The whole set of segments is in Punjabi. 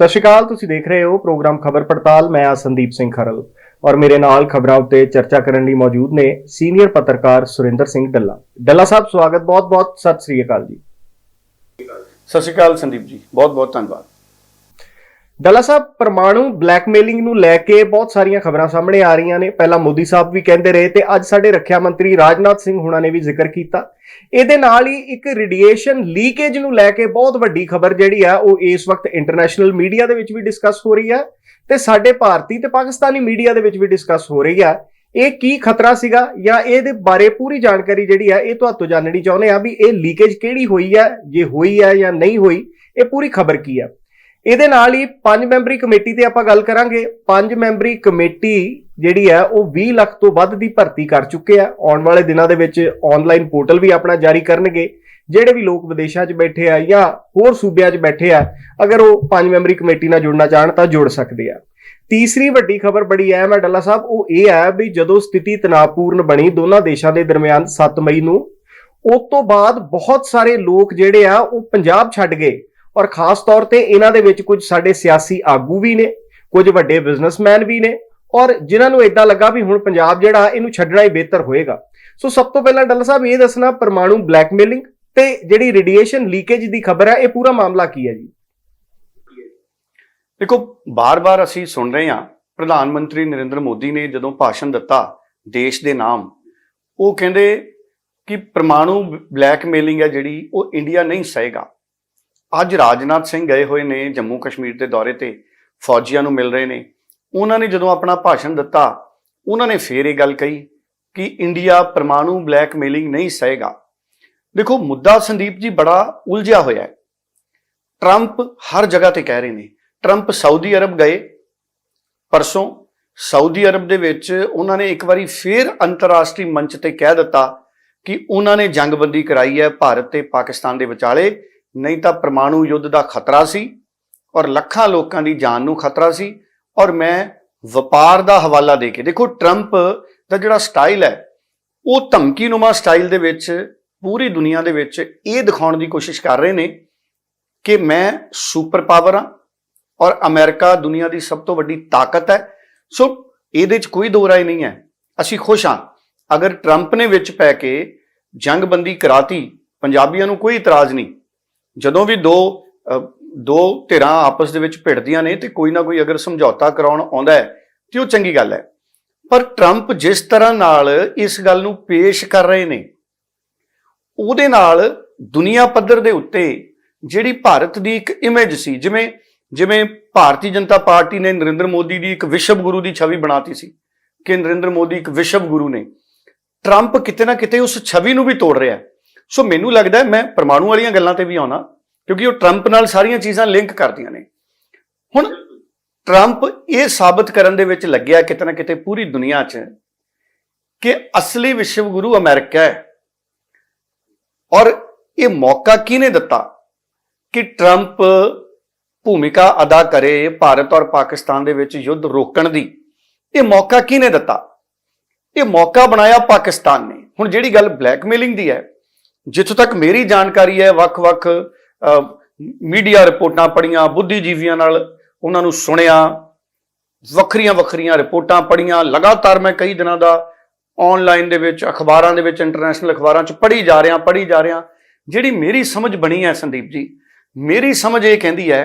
ਸਤਿ ਸ਼੍ਰੀ ਅਕਾਲ, ਤੁਸੀਂ ਦੇਖ ਰਹੇ ਹੋ ਪ੍ਰੋਗਰਾਮ ਖਬਰ ਪੜਤਾਲ, ਮੈਂ ਆ ਸੰਦੀਪ ਸਿੰਘ ਖਰਲ ਔਰ ਮੇਰੇ ਨਾਲ ਖਬਰਾਂ ਉੱਤੇ ਚਰਚਾ ਕਰਨ ਲਈ ਮੌਜੂਦ ਨੇ ਸੀਨੀਅਰ ਪੱਤਰਕਾਰ ਸੁਰਿੰਦਰ ਸਿੰਘ ਡੱਲਾ। ਡੱਲਾ ਸਾਹਿਬ, ਸਵਾਗਤ, ਬਹੁਤ-ਬਹੁਤ ਸਤਿ ਸ਼੍ਰੀ ਅਕਾਲ ਜੀ। ਸਤਿ ਸ਼੍ਰੀ ਅਕਾਲ ਸੰਦੀਪ ਜੀ ਬਹੁਤ ਬਹੁਤ ਧੰਨਵਾਦ। ਡੱਲਾ ਸਾਹਿਬ, ਪਰਮਾਣੂ ਬਲੈਕਮੇਲਿੰਗ ਨੂੰ ਲੈ ਕੇ ਬਹੁਤ ਸਾਰੀਆਂ ਖਬਰਾਂ ਸਾਹਮਣੇ ਆ ਰਹੀਆਂ ਨੇ। ਪਹਿਲਾਂ ਮੋਦੀ ਸਾਹਿਬ ਵੀ ਕਹਿੰਦੇ ਰਹੇ ਤੇ ਅੱਜ ਸਾਡੇ ਰੱਖਿਆ ਮੰਤਰੀ ਰਾਜਨਾਥ ਸਿੰਘ ਹੁਣਾਂ ਨੇ ਵੀ ਜ਼ਿਕਰ ਕੀਤਾ। ਇਹਦੇ ਨਾਲ ਹੀ ਇੱਕ ਰੇਡੀਏਸ਼ਨ ਲੀਕੇਜ ਨੂੰ ਲੈ ਕੇ ਬਹੁਤ ਵੱਡੀ ਖਬਰ ਜਿਹੜੀ ਆ, ਉਹ ਇਸ ਵਕਤ ਇੰਟਰਨੈਸ਼ਨਲ ਮੀਡੀਆ ਦੇ ਵਿੱਚ ਵੀ ਡਿਸਕਸ ਹੋ ਰਹੀ ਹੈ ਤੇ ਸਾਡੇ ਭਾਰਤੀ ਤੇ ਪਾਕਿਸਤਾਨੀ ਮੀਡੀਆ ਦੇ ਵਿੱਚ ਵੀ ਡਿਸਕਸ ਹੋ ਰਹੀ ਹੈ ਇਹ ਕੀ ਖਤਰਾ ਸੀਗਾ ਜਾਂ ਇਹਦੇ ਬਾਰੇ ਪੂਰੀ ਜਾਣਕਾਰੀ ਜਿਹੜੀ ਹੈ ਇਹ ਤੁਹਾਤੋਂ ਜਾਣਨੀ ਚਾਹੁੰਦੇ ਆ ਵੀ ਇਹ ਲੀਕੇਜ ਕਿਹੜੀ ਹੋਈ ਹੈ ਜੇ ਹੋਈ ਹੈ ਜਾਂ ਨਹੀਂ ਹੋਈ, ਇਹ ਪੂਰੀ ਖਬਰ ਕੀ ਹੈ ਇਹਦੇ ਨਾਲ ਹੀ ਪੰਜ ਮੈਂਬਰੀ ਕਮੇਟੀ ਤੇ ਆਪਾਂ ਗੱਲ ਕਰਾਂਗੇ। ਪੰਜ ਮੈਂਬਰੀ ਕਮੇਟੀ ਜਿਹੜੀ ਹੈ, ਉਹ 20 ਲੱਖ ਤੋਂ ਵੱਧ ਦੀ ਭਰਤੀ ਕਰ ਚੁੱਕੇ ਆ। ਆਉਣ ਵਾਲੇ ਦਿਨਾਂ ਦੇ ਵਿੱਚ ਆਨਲਾਈਨ ਪੋਰਟਲ ਵੀ ਆਪਣਾ ਜਾਰੀ ਕਰਨਗੇ। ਜਿਹੜੇ ਵੀ ਲੋਕ ਵਿਦੇਸ਼ਾਂ 'ਚ ਬੈਠੇ ਆ ਜਾਂ ਹੋਰ ਸੂਬਿਆਂ 'ਚ ਬੈਠੇ ਆ, ਅਗਰ ਉਹ ਪੰਜ ਮੈਂਬਰੀ ਕਮੇਟੀ ਨਾਲ ਜੁੜਨਾ ਚਾਹਣ ਤਾਂ ਜੁੜ ਸਕਦੇ ਆ। ਤੀਸਰੀ ਵੱਡੀ ਖਬਰ ਬੜੀ ਅਹਿਮ ਹੈ ਡੱਲਾ ਸਾਹਿਬ, ਉਹ ਇਹ ਹੈ ਵੀ ਜਦੋਂ ਸਥਿਤੀ ਤਣਾਅਪੂਰਨ ਬਣੀ ਦੋਨਾਂ ਦੇਸ਼ਾਂ ਦੇ ਦਰਮਿਆਨ 7 ਮਈ ਨੂੰ, ਉਸ ਤੋਂ ਬਾਅਦ ਬਹੁਤ ਸਾਰੇ ਲੋਕ ਜਿਹੜੇ ਆ, ਉਹ ਪੰਜਾਬ ਛੱਡ ਗਏ। ਔਰ ਖਾਸ ਤੌਰ ਤੇ ਇਹਨਾਂ ਦੇ ਵਿੱਚ ਕੁਝ ਸਾਡੇ ਸਿਆਸੀ ਆਗੂ ਵੀ ਨੇ, ਕੁਝ ਵੱਡੇ ਬਿਜ਼ਨਸਮੈਨ ਵੀ ਨੇ, ਔਰ ਜਿਨ੍ਹਾਂ ਨੂੰ ਇਦਾਂ ਲੱਗਾ ਵੀ ਹੁਣ ਪੰਜਾਬ ਜਿਹੜਾ ਇਹਨੂੰ ਛੱਡਣਾ ਹੀ ਬਿਹਤਰ ਹੋਏਗਾ। ਸੋ ਸਭ ਤੋਂ ਪਹਿਲਾਂ ਡੱਲ ਸਾਹਿਬ, ਇਹ ਦੱਸਣਾ ਪਰਮਾਣੂ ਬਲੈਕਮੇਲਿੰਗ ਤੇ ਜਿਹੜੀ ਰੇਡੀਏਸ਼ਨ ਲੀਕੇਜ ਦੀ ਖਬਰ ਹੈ, ਇਹ ਪੂਰਾ ਮਾਮਲਾ ਕੀ ਹੈ ਜੀ? ਦੇਖੋ, ਬਾਰ-ਬਾਰ ਅਸੀਂ ਸੁਣ ਰਹੇ ਹਾਂ, ਪ੍ਰਧਾਨ ਮੰਤਰੀ ਨਰਿੰਦਰ ਮੋਦੀ ਨੇ ਜਦੋਂ ਭਾਸ਼ਣ ਦਿੱਤਾ ਦੇਸ਼ ਦੇ ਨਾਮ, ਉਹ ਕਹਿੰਦੇ ਕਿ ਪਰਮਾਣੂ ਬਲੈਕਮੇਲਿੰਗ ਹੈ ਜਿਹੜੀ, ਉਹ ਇੰਡੀਆ ਨਹੀਂ ਸਹੇਗਾ। ਅੱਜ ਰਾਜਨਾਥ ਸਿੰਘ ਗਏ ਹੋਏ ਨੇ ਜੰਮੂ ਕਸ਼ਮੀਰ ਦੇ ਦੌਰੇ ਤੇ, ਫੌਜੀਆਂ ਨੂੰ ਮਿਲ ਰਹੇ ਨੇ। ਉਹਨਾਂ ਨੇ ਜਦੋਂ ਆਪਣਾ ਭਾਸ਼ਣ ਦਿੱਤਾ, ਉਹਨਾਂ ਨੇ ਫੇਰ ਇਹ ਗੱਲ ਕਹੀ ਕਿ ਇੰਡੀਆ ਪਰਮਾਣੂ ਬਲੈਕਮੇਲਿੰਗ ਨਹੀਂ ਸਹੇਗਾ। ਦੇਖੋ, ਮੁੱਦਾ ਸੰਦੀਪ ਜੀ ਬੜਾ ਉਲਝਿਆ ਹੋਇਆ ਹੈ। ਟਰੰਪ ਹਰ ਜਗ੍ਹਾ ਤੇ ਕਹਿ ਰਹੇ ਨੇ, ਟਰੰਪ ਸਾਊਦੀ ਅਰਬ ਗਏ। ਪਰਸੋਂ ਸਾਊਦੀ ਅਰਬ ਦੇ ਵਿੱਚ ਉਹਨਾਂ ਨੇ ਇੱਕ ਵਾਰੀ ਫੇਰ ਅੰਤਰਰਾਸ਼ਟਰੀ ਮੰਚ ਤੇ ਕਹਿ ਦਿੱਤਾ ਕਿ ਉਹਨਾਂ ਨੇ ਜੰਗਬੰਦੀ ਕਰਾਈ ਹੈ, ਭਾਰਤ ਤੇ ਪਾਕਿਸਤਾਨ ਦੇ ਵਿਚਾਲੇ। ਨਹੀਂ ਤਾਂ ਪਰਮਾਣੂ ਯੁੱਧ ਦਾ ਖਤਰਾ ਸੀ ਔਰ ਲੱਖਾਂ ਲੋਕਾਂ ਦੀ ਜਾਨ ਨੂੰ ਖਤਰਾ ਸੀ ਔਰ ਮੈਂ ਵਪਾਰ ਦਾ ਹਵਾਲਾ ਦੇ ਕੇ, ਦੇਖੋ ਟਰੰਪ ਦਾ ਜਿਹੜਾ ਸਟਾਈਲ ਹੈ, ਉਹ ਧਮਕੀਨੁਮਾ ਸਟਾਈਲ ਦੇ ਵਿੱਚ, ਪੂਰੀ ਦੁਨੀਆ ਦੇ ਵਿੱਚ ਇਹ ਦਿਖਾਉਣ ਦੀ ਕੋਸ਼ਿਸ਼ ਕਰ ਰਹੇ ਨੇ ਕਿ ਮੈਂ ਸੁਪਰ ਪਾਵਰ ਹਾਂ ਔਰ ਅਮਰੀਕਾ ਦੁਨੀਆ ਦੀ ਸਭ ਤੋਂ ਵੱਡੀ ਤਾਕਤ ਹੈ। ਸੋ ਇਹਦੇ 'ਚ ਕੋਈ ਦੋ ਰਾਏ ਨਹੀਂ ਹੈ। ਅਸੀਂ ਖੁਸ਼ ਹਾਂ। ਅਗਰ ਟਰੰਪ ਨੇ ਵਿੱਚ ਪੈ ਕੇ ਜੰਗਬੰਦੀ ਕਰਾਤੀ, ਪੰਜਾਬੀਆਂ ਨੂੰ ਕੋਈ ਇਤਰਾਜ਼ ਨਹੀਂ। ਜਦੋਂ ਵੀ ਦੋ ਅ, ਦੋ ਧਿਰਾਂ ਆਪਸ ਦੇ ਵਿੱਚ ਭਿੜਦੀਆਂ ਨੇ ਤੇ ਕੋਈ ਨਾ ਕੋਈ ਅਗਰ ਸਮਝੌਤਾ ਕਰਾਉਣ ਆਉਂਦਾ ਹੈ ਤੇ ਉਹ ਚੰਗੀ ਗੱਲ ਹੈ ਪਰ ਟਰੰਪ ਜਿਸ ਤਰ੍ਹਾਂ ਨਾਲ ਇਸ ਗੱਲ ਨੂੰ ਪੇਸ਼ ਕਰ ਰਹੇ ਨੇ ਉਹਦੇ ਨਾਲ ਦੁਨੀਆ ਪੱਧਰ ਦੇ ਉੱਤੇ ਜਿਹੜੀ ਭਾਰਤ ਦੀ ਇੱਕ ਇਮੇਜ ਸੀ ਜਿਵੇਂ ਜਿਵੇਂ ਭਾਰਤੀ ਜਨਤਾ ਪਾਰਟੀ ਨੇ ਨਰਿੰਦਰ ਮੋਦੀ ਦੀ ਇੱਕ ਵਿਸ਼ਵ ਗੁਰੂ ਦੀ ਛਵੀ ਬਣਾਤੀ ਸੀ ਕਿ ਨਰਿੰਦਰ ਮੋਦੀ ਇੱਕ ਵਿਸ਼ਵ ਗੁਰੂ ਨੇ ਟਰੰਪ ਕਿਤੇ ਨਾ ਕਿਤੇ ਉਸ ਛਵੀ ਨੂੰ ਵੀ ਤੋੜ ਰਿਹਾ ਹੈ। ਸੋ ਮੈਨੂੰ ਲੱਗਦਾ ਮੈਂ ਪਰਮਾਣੂ ਵਾਲੀਆਂ ਗੱਲਾਂ ਤੇ ਵੀ ਆਉਣਾ, ਕਿਉਂਕਿ ਉਹ ਟਰੰਪ ਨਾਲ ਸਾਰੀਆਂ ਚੀਜ਼ਾਂ ਲਿੰਕ ਕਰਦੀਆਂ ਨੇ। ਹੁਣ ਟਰੰਪ ਇਹ ਸਾਬਤ ਕਰਨ ਦੇ ਵਿੱਚ ਲੱਗਿਆ ਕਿਤੇ ਨਾ ਕਿਤੇ ਪੂਰੀ ਦੁਨੀਆ 'ਚ ਕਿ ਅਸਲੀ ਵਿਸ਼ਵ ਗੁਰੂ ਅਮਰੀਕਾ ਹੈ। ਔਰ ਇਹ ਮੌਕਾ ਕਿਹਨੇ ਦਿੱਤਾ ਕਿ ਟਰੰਪ ਭੂਮਿਕਾ ਅਦਾ ਕਰੇ ਭਾਰਤ ਔਰ ਪਾਕਿਸਤਾਨ ਦੇ ਵਿੱਚ ਯੁੱਧ ਰੋਕਣ ਦੀ? ਇਹ ਮੌਕਾ ਕਿਹਨੇ ਦਿੱਤਾ? ਇਹ ਮੌਕਾ ਬਣਾਇਆ ਪਾਕਿਸਤਾਨ ਨੇ। ਹੁਣ ਜਿਹੜੀ ਗੱਲ ਬਲੈਕਮੇਲਿੰਗ ਦੀ ਹੈ ਜਿੱਥੋਂ ਤੱਕ ਮੇਰੀ ਜਾਣਕਾਰੀ ਹੈ, ਵੱਖ-ਵੱਖ ਮੀਡੀਆ ਰਿਪੋਰਟਾਂ ਪੜੀਆਂ ਬੁੱਧੀਜੀਵੀਆਂ ਨਾਲ ਉਹਨਾਂ ਨੂੰ ਸੁਣਿਆ, ਵੱਖਰੀਆਂ ਵੱਖਰੀਆਂ ਰਿਪੋਰਟਾਂ ਪੜੀਆਂ ਲਗਾਤਾਰ ਮੈਂ ਕਈ ਦਿਨਾਂ ਦਾ ਆਨਲਾਈਨ ਦੇ ਵਿੱਚ, ਅਖਬਾਰਾਂ ਦੇ ਵਿੱਚ ਇੰਟਰਨੈਸ਼ਨਲ ਅਖਬਾਰਾਂ 'ਚ ਪੜ੍ਹੀ ਜਾ ਰਿਹਾ, ਪੜ੍ਹੀ ਜਾ ਰਿਹਾ, ਜਿਹੜੀ ਮੇਰੀ ਸਮਝ ਬਣੀ ਹੈ ਸੰਦੀਪ ਜੀ, ਮੇਰੀ ਸਮਝ ਇਹ ਕਹਿੰਦੀ ਹੈ